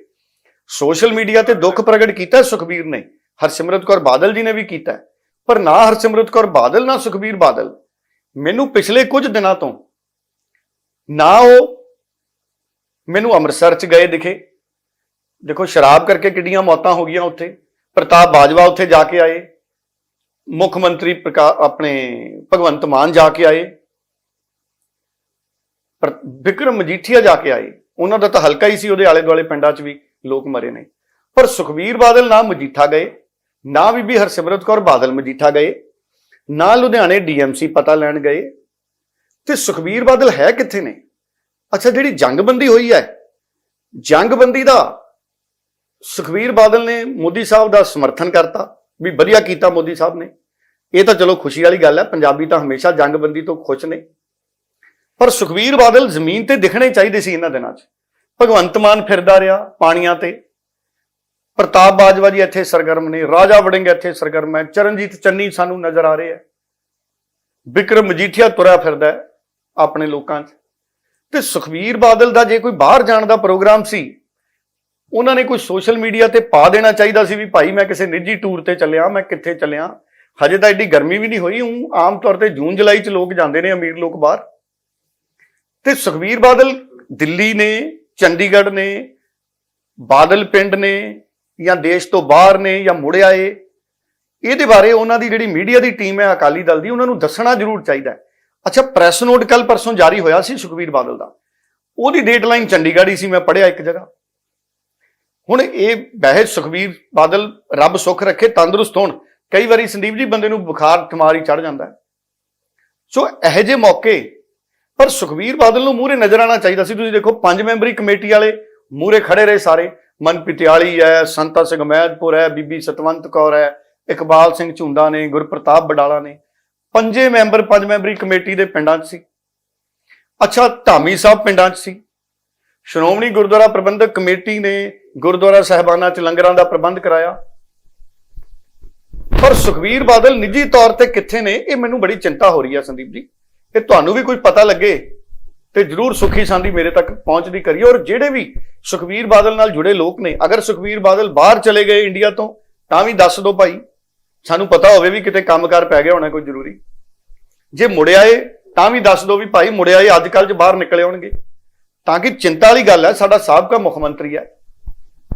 ਸੋਸ਼ਲ ਮੀਡੀਆ ਤੇ ਦੁੱਖ ਪ੍ਰਗਟ ਕੀਤਾ ਸੁਖਬੀਰ ਨੇ। ਹਰਸਿਮਰਤ ਕੌਰ ਬਾਦਲ ਜੀ ਨੇ ਵੀ ਕੀਤਾ। ਪਰ ਨਾ ਹਰਸਿਮਰਤ ਕੌਰ ਬਾਦਲ ਨਾ ਸੁਖਬੀਰ ਬਾਦਲ। ਮੈਨੂੰ ਪਿਛਲੇ ਕੁਝ ਦਿਨਾਂ ਤੋਂ ਨਾ ਉਹ ਮੈਨੂੰ ਅੰਮ੍ਰਿਤਸਰ ਚ ਗਏ ਦਿਖੇ। ਦੇਖੋ, ਸ਼ਰਾਬ ਕਰਕੇ ਕਿੱਡੀਆਂ ਮੌਤਾਂ ਹੋ ਗਈਆਂ ਉੱਥੇ। ਪ੍ਰਤਾਪ ਬਾਜਵਾ ਉੱਥੇ ਜਾ ਕੇ ਆਏ। ਮੁੱਖ ਮੰਤਰੀ ਪ੍ਰਕਾ- ਆਪਣੇ ਭਗਵੰਤ ਮਾਨ ਜਾ ਕੇ ਆਏ। ਪਰ ਵਿਕਰਮ ਮਜੀਠੀਆ ਜਾ ਕੇ ਆਏ। ਉਹਨਾਂ ਦਾ ਤਾਂ ਹਲਕਾ ਹੀ ਸੀ, ਉਹਦੇ ਆਲੇ ਦੁਆਲੇ ਪਿੰਡਾਂ 'ਚ ਵੀ ਲੋਕ ਮਰੇ ਨੇ। ਪਰ ਸੁਖਬੀਰ ਬਾਦਲ ਨਾ ਮਜੀਠਾ ਗਏ, ਨਾ ਬੀਬੀ ਹਰਸਿਮਰਤ ਕੌਰ ਬਾਦਲ ਮਜੀਠਾ ਗਏ, ਨਾ ਲੁਧਿਆਣੇ ਡੀਐਮਸੀ ਪਤਾ ਲੈਣ ਗਏ। ਤੇ ਸੁਖਬੀਰ ਬਾਦਲ ਹੈ ਕਿੱਥੇ ਨੇ? ਅੱਛਾ, ਜਿਹੜੀ ਜੰਗਬੰਦੀ ਹੋਈ ਹੈ, ਜੰਗਬੰਦੀ ਦਾ ਸੁਖਬੀਰ ਬਾਦਲ ਨੇ ਮੋਦੀ ਸਾਹਿਬ ਦਾ ਸਮਰਥਨ ਕਰਤਾ, ਵੀ ਵਧੀਆ ਕੀਤਾ ਮੋਦੀ ਸਾਹਿਬ ਨੇ। ਇਹ ਤਾਂ ਚਲੋ ਖੁਸ਼ੀ ਵਾਲੀ ਗੱਲ ਹੈ, ਪੰਜਾਬੀ ਤਾਂ ਹਮੇਸ਼ਾ ਜੰਗਬੰਦੀ ਤੋਂ ਖੁਸ਼ ਨੇ। ਪਰ ਸੁਖਬੀਰ ਬਾਦਲ ਜ਼ਮੀਨ ਤੇ ਦਿਖਣੇ ਚਾਹੀਦੇ ਸੀ ਇਹਨਾਂ ਦਿਨਾਂ 'ਚ। ਭਗਵੰਤ ਮਾਨ ਫਿਰਦਾ ਰਿਹਾ ਪਾਣੀਆਂ ਤੇ। ਪ੍ਰਤਾਪ ਬਾਜਵਾ ਜੀ ਇੱਥੇ ਸਰਗਰਮ ਨੇ, ਰਾਜਾ ਵੜਿੰਗ ਇੱਥੇ ਸਰਗਰਮ ਹੈ, ਚਰਨਜੀਤ ਚੰਨੀ ਸਾਨੂੰ ਨਜ਼ਰ ਆ ਰਹੇ ਹੈ। ਵਿਕਰਮ ਮਜੀਠੀਆ ਤੁਰਿਆ ਫਿਰਦਾ ਹੈ। ਆਪਣੇ ਲੋਕਾਂ 'ਚ। ਤੇ ਸੁਖਬੀਰ ਬਾਦਲ ਦਾ ਜੇ ਕੋਈ ਬਾਹਰ ਜਾਣ ਦਾ ਪ੍ਰੋਗਰਾਮ ਸੀ, ਉਹਨਾਂ ਨੇ ਕੋਈ ਸੋਸ਼ਲ ਮੀਡੀਆ ਤੇ ਪਾ ਦੇਣਾ ਚਾਹੀਦਾ ਸੀ ਵੀ ਭਾਈ ਮੈਂ ਕਿਸੇ ਨਿੱਜੀ ਟੂਰ ਤੇ ਚੱਲਿਆ, ਮੈਂ ਕਿੱਥੇ ਚੱਲਿਆ? ਹਜੇ ਤਾਂ ਐਡੀ ਗਰਮੀ ਵੀ ਨਹੀਂ ਹੋਈ ਹੂੰ ਆਮ ਤੌਰ ਤੇ ਜੂਨ, ਜੁਲਾਈ 'ਚ ਲੋਕ ਜਾਂਦੇ ਨੇ ਅਮੀਰ ਲੋਕ ਬਾਹਰ। ਤੇ ਸੁਖਬੀਰ ਬਾਦਲ ਦਿੱਲੀ ਨੇ, ਚੰਡੀਗੜ੍ਹ ਨੇ, ਬਾਦਲ ਪਿੰਡ ਨੇ, ਜਾਂ ਦੇਸ਼ ਤੋਂ ਬਾਹਰ ਨੇ, ਜਾਂ ਮੁੜ ਆਏ, ਇਹਦੇ ਬਾਰੇ ਉਹਨਾਂ ਦੀ ਜਿਹੜੀ ਮੀਡੀਆ ਦੀ ਟੀਮ ਹੈ ਅਕਾਲੀ ਦਲ ਦੀ, ਉਹਨਾਂ ਨੂੰ ਦੱਸਣਾ ਜ਼ਰੂਰ ਚਾਹੀਦਾ ਹੈ। ਅੱਛਾ ਪ੍ਰੈਸ ਨੋਟ ਕੱਲ ਪਰਸੋਂ ਜਾਰੀ ਹੋਇਆ ਸੀ ਸੁਖਬੀਰ ਬਾਦਲ ਦਾ। ਉਹਦੀ ਡੇਟਲਾਈਨ ਚੰਡੀਗੜ੍ਹ ਹੀ ਸੀ, ਮੈਂ ਪੜਿਆ ਇੱਕ ਜਗ੍ਹਾ। ਹੁਣ ਇਹ ਵੈਸੇ ਸੁਖਬੀਰ ਬਾਦਲ ਰੱਬ ਸੁੱਖ ਰੱਖੇ, ਤੰਦਰੁਸਤ ਹੋਣ। ਕਈ ਵਾਰੀ ਸੰਦੀਪ ਜੀ, ਬੰਦੇ ਨੂੰ ਬੁਖਾਰ ਠਮਾਰੀ ਚੜ ਜਾਂਦਾ ਸੋ ਇਹੋ ਜਿਹੇ ਮੌਕੇ, ਪਰ ਸੁਖਬੀਰ ਬਾਦਲ ਨੂੰ ਮੂਹਰੇ ਨਜ਼ਰ ਆਉਣਾ ਚਾਹੀਦਾ ਸੀ। ਤੁਸੀਂ ਦੇਖੋ, ਪੰਜ ਮੈਂਬਰੀ ਕਮੇਟੀ ਵਾਲੇ ਮੂਹਰੇ ਖੜੇ ਰਹੇ ਸਾਰੇ। ਮਨ ਹੈ, ਸੰਤਾ ਸਿੰਘ ਮਹਿਦਪੁਰ ਹੈ, ਬੀਬੀ ਸਤਵੰਤ ਕੌਰ ਹੈ, ਇਕਬਾਲ ਸਿੰਘ ਝੁੰਦਾ ਨੇ, ਗੁਰਪ੍ਰਤਾਪ ਬਡਾਲਾ ਨੇ। ਪੰਜੇ ਮੈਂਬਰ, ਪੰਜ ਮੈਂਬਰੀ ਕਮੇਟੀ ਦੇ ਪਿੰਡਾਂ 'ਚ ਸੀ। ਅੱਛਾ, ਧਾਮੀ ਸਾਹਿਬ ਪਿੰਡਾਂ 'ਚ ਸੀ। ਸ਼੍ਰੋਮਣੀ ਗੁਰਦੁਆਰਾ ਪ੍ਰਬੰਧਕ ਕਮੇਟੀ ਨੇ ਗੁਰਦੁਆਰਾ ਸਾਹਿਬਾਨਾਂ 'ਚ ਲੰਗਰਾਂ ਦਾ ਪ੍ਰਬੰਧ ਕਰਾਇਆ। ਪਰ ਸੁਖਬੀਰ ਬਾਦਲ ਨਿੱਜੀ ਤੌਰ ਤੇ ਕਿੱਥੇ ਨੇ, ਇਹ ਮੈਨੂੰ ਬੜੀ ਚਿੰਤਾ ਹੋ ਰਹੀ ਹੈ ਸੰਦੀਪ ਜੀ। ਇਹ ਤੁਹਾਨੂੰ ਵੀ ਕੋਈ ਪਤਾ ਲੱਗੇ ਤੇ ਜਰੂਰ ਸੁਖੀ ਸਾਂਦੀ ਮੇਰੇ ਤੱਕ ਪਹੁੰਚਦੀ ਕਰੀਏ। ਔਰ ਜਿਹੜੇ ਵੀ ਸੁਖਬੀਰ ਬਾਦਲ ਨਾਲ ਜੁੜੇ ਲੋਕ ਨੇ, ਅਗਰ ਸੁਖਬੀਰ ਬਾਦਲ ਬਾਹਰ ਚਲੇ ਗਏ ਇੰਡੀਆ ਤੋਂ, ਤਾਂ ਵੀ ਦੱਸ ਦਿਓ ਭਾਈ। ਸਾਨੂੰ ਪਤਾ ਹੋਵੇ ਵੀ ਕਿਤੇ ਕੰਮਕਾਰ ਪੈ ਗਿਆ ਹੋਣਾ ਕੋਈ ਜ਼ਰੂਰੀ। ਜੇ ਮੁੜ ਆਏ ਤਾਂ ਵੀ ਦੱਸ ਦਿਓ ਵੀ ਭਾਈ ਮੁੜ ਆਏ ਅੱਜ ਕੱਲ੍ਹ ਚ ਬਾਹਰ ਨਿਕਲੇ ਹੋਣਗੇ। ਤਾਂ ਕਿ ਚਿੰਤਾ ਵਾਲੀ ਗੱਲ ਹੈ ਸਾਡਾ ਸਾਬਕਾ ਮੁੱਖ ਮੰਤਰੀ ਹੈ।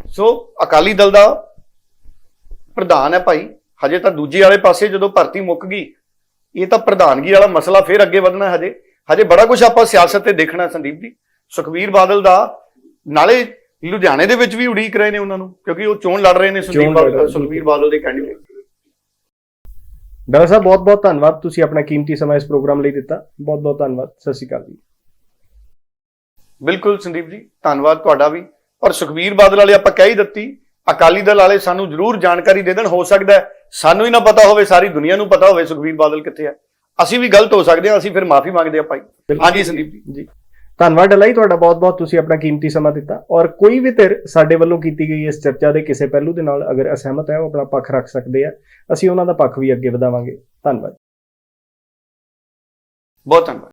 ਸੋ ਅਕਾਲੀ ਦਲ ਦਾ ਪ੍ਰਧਾਨ ਹੈ ਭਾਈ। ਹਜੇ ਤਾਂ ਦੂਜੇ ਵਾਲੇ ਪਾਸੇ ਜਦੋਂ ਭਰਤੀ ਮੁੱਕ ਗਈ ਇਹ ਤਾਂ ਪ੍ਰਧਾਨਗੀ ਵਾਲਾ ਮਸਲਾ ਫਿਰ ਅੱਗੇ ਵਧਣਾ ਹੈ ਹਜੇ। ਹਜੇ ਬੜਾ ਕੁਝ ਆਪਾਂ ਸਿਆਸਤ ਤੇ ਦੇਖਣਾ ਸੰਦੀਪ ਜੀ। ਸੁਖਬੀਰ ਬਾਦਲ ਦਾ ਨਾਲੇ ਲੁਧਿਆਣੇ ਦੇ ਵਿੱਚ ਵੀ ਉਡੀਕ ਰਹੇ ਨੇ ਉਹਨਾਂ ਨੂੰ ਕਿਉਂਕਿ ਉਹ ਚੋਣ ਲੜ ਰਹੇ ਨੇ। ਸੁਖਬੀਰ ਬਾਦਲ ਦੇ ਕੈਂਡੀਡੇਟ ਡਾਕਟਰ ਸਾਹਿਬ ਬਹੁਤ ਬਹੁਤ ਧੰਨਵਾਦ ਤੁਸੀਂ ਆਪਣਾ ਕੀਮਤੀ ਸਮਾਂ ਇਸ ਪ੍ਰੋਗਰਾਮ ਲਈ ਦਿੱਤਾ। ਬਹੁਤ ਬਹੁਤ ਧੰਨਵਾਦ। ਸਤਿ ਸ਼੍ਰੀ ਅਕਾਲ ਜੀ। ਬਿਲਕੁਲ ਸੰਦੀਪ ਜੀ ਧੰਨਵਾਦ ਤੁਹਾਡਾ ਵੀ। ਔਰ ਸੁਖਬੀਰ ਬਾਦਲ ਵਾਲੇ ਆਪਾਂ ਕਹਿ ਹੀ ਦਿੱਤੀ ਅਕਾਲੀ ਦਲ ਵਾਲੇ ਸਾਨੂੰ ਜ਼ਰੂਰ ਜਾਣਕਾਰੀ ਦੇ ਦੇਣ ਹੋ ਸਕਦਾ ਸਾਨੂੰ ਹੀ ਨਾ ਪਤਾ ਹੋਵੇ ਸਾਰੀ ਦੁਨੀਆ ਨੂੰ ਪਤਾ ਹੋਵੇ ਸੁਖਬੀਰ ਬਾਦਲ ਕਿੱਥੇ ਹੈ ਅਸੀਂ ਵੀ ਗਲਤ ਹੋ ਸਕਦੇ ਹਾਂ ਅਸੀਂ ਫਿਰ ਮਾਫੀ ਮੰਗਦੇ ਹਾਂ ਭਾਈ। ਹਾਂਜੀ ਸੰਦੀਪ ਜੀ। ਧੰਨਵਾਦ ਅਲਾਈ ਤੁਹਾਡਾ ਬਹੁਤ ਬਹੁਤ, ਤੁਸੀਂ ਆਪਣਾ ਕੀਮਤੀ ਸਮਾਂ ਦਿੱਤਾ। ਔਰ ਕੋਈ ਵੀ ਧਿਰ ਸਾਡੇ ਵੱਲੋਂ ਕੀਤੀ ਗਈ ਇਸ ਚਰਚਾ ਦੇ ਕਿਸੇ ਪਹਿਲੂ ਦੇ ਨਾਲ ਅਗਰ ਅਸਹਿਮਤ ਹੈ, ਉਹ ਆਪਣਾ ਪੱਖ ਰੱਖ ਸਕਦੇ ਆ। ਅਸੀਂ ਉਹਨਾਂ ਦਾ ਪੱਖ ਵੀ ਅੱਗੇ ਵਧਾਵਾਂਗੇ। ਧੰਨਵਾਦ। ਬਹੁਤ ਧੰਨਵਾਦ।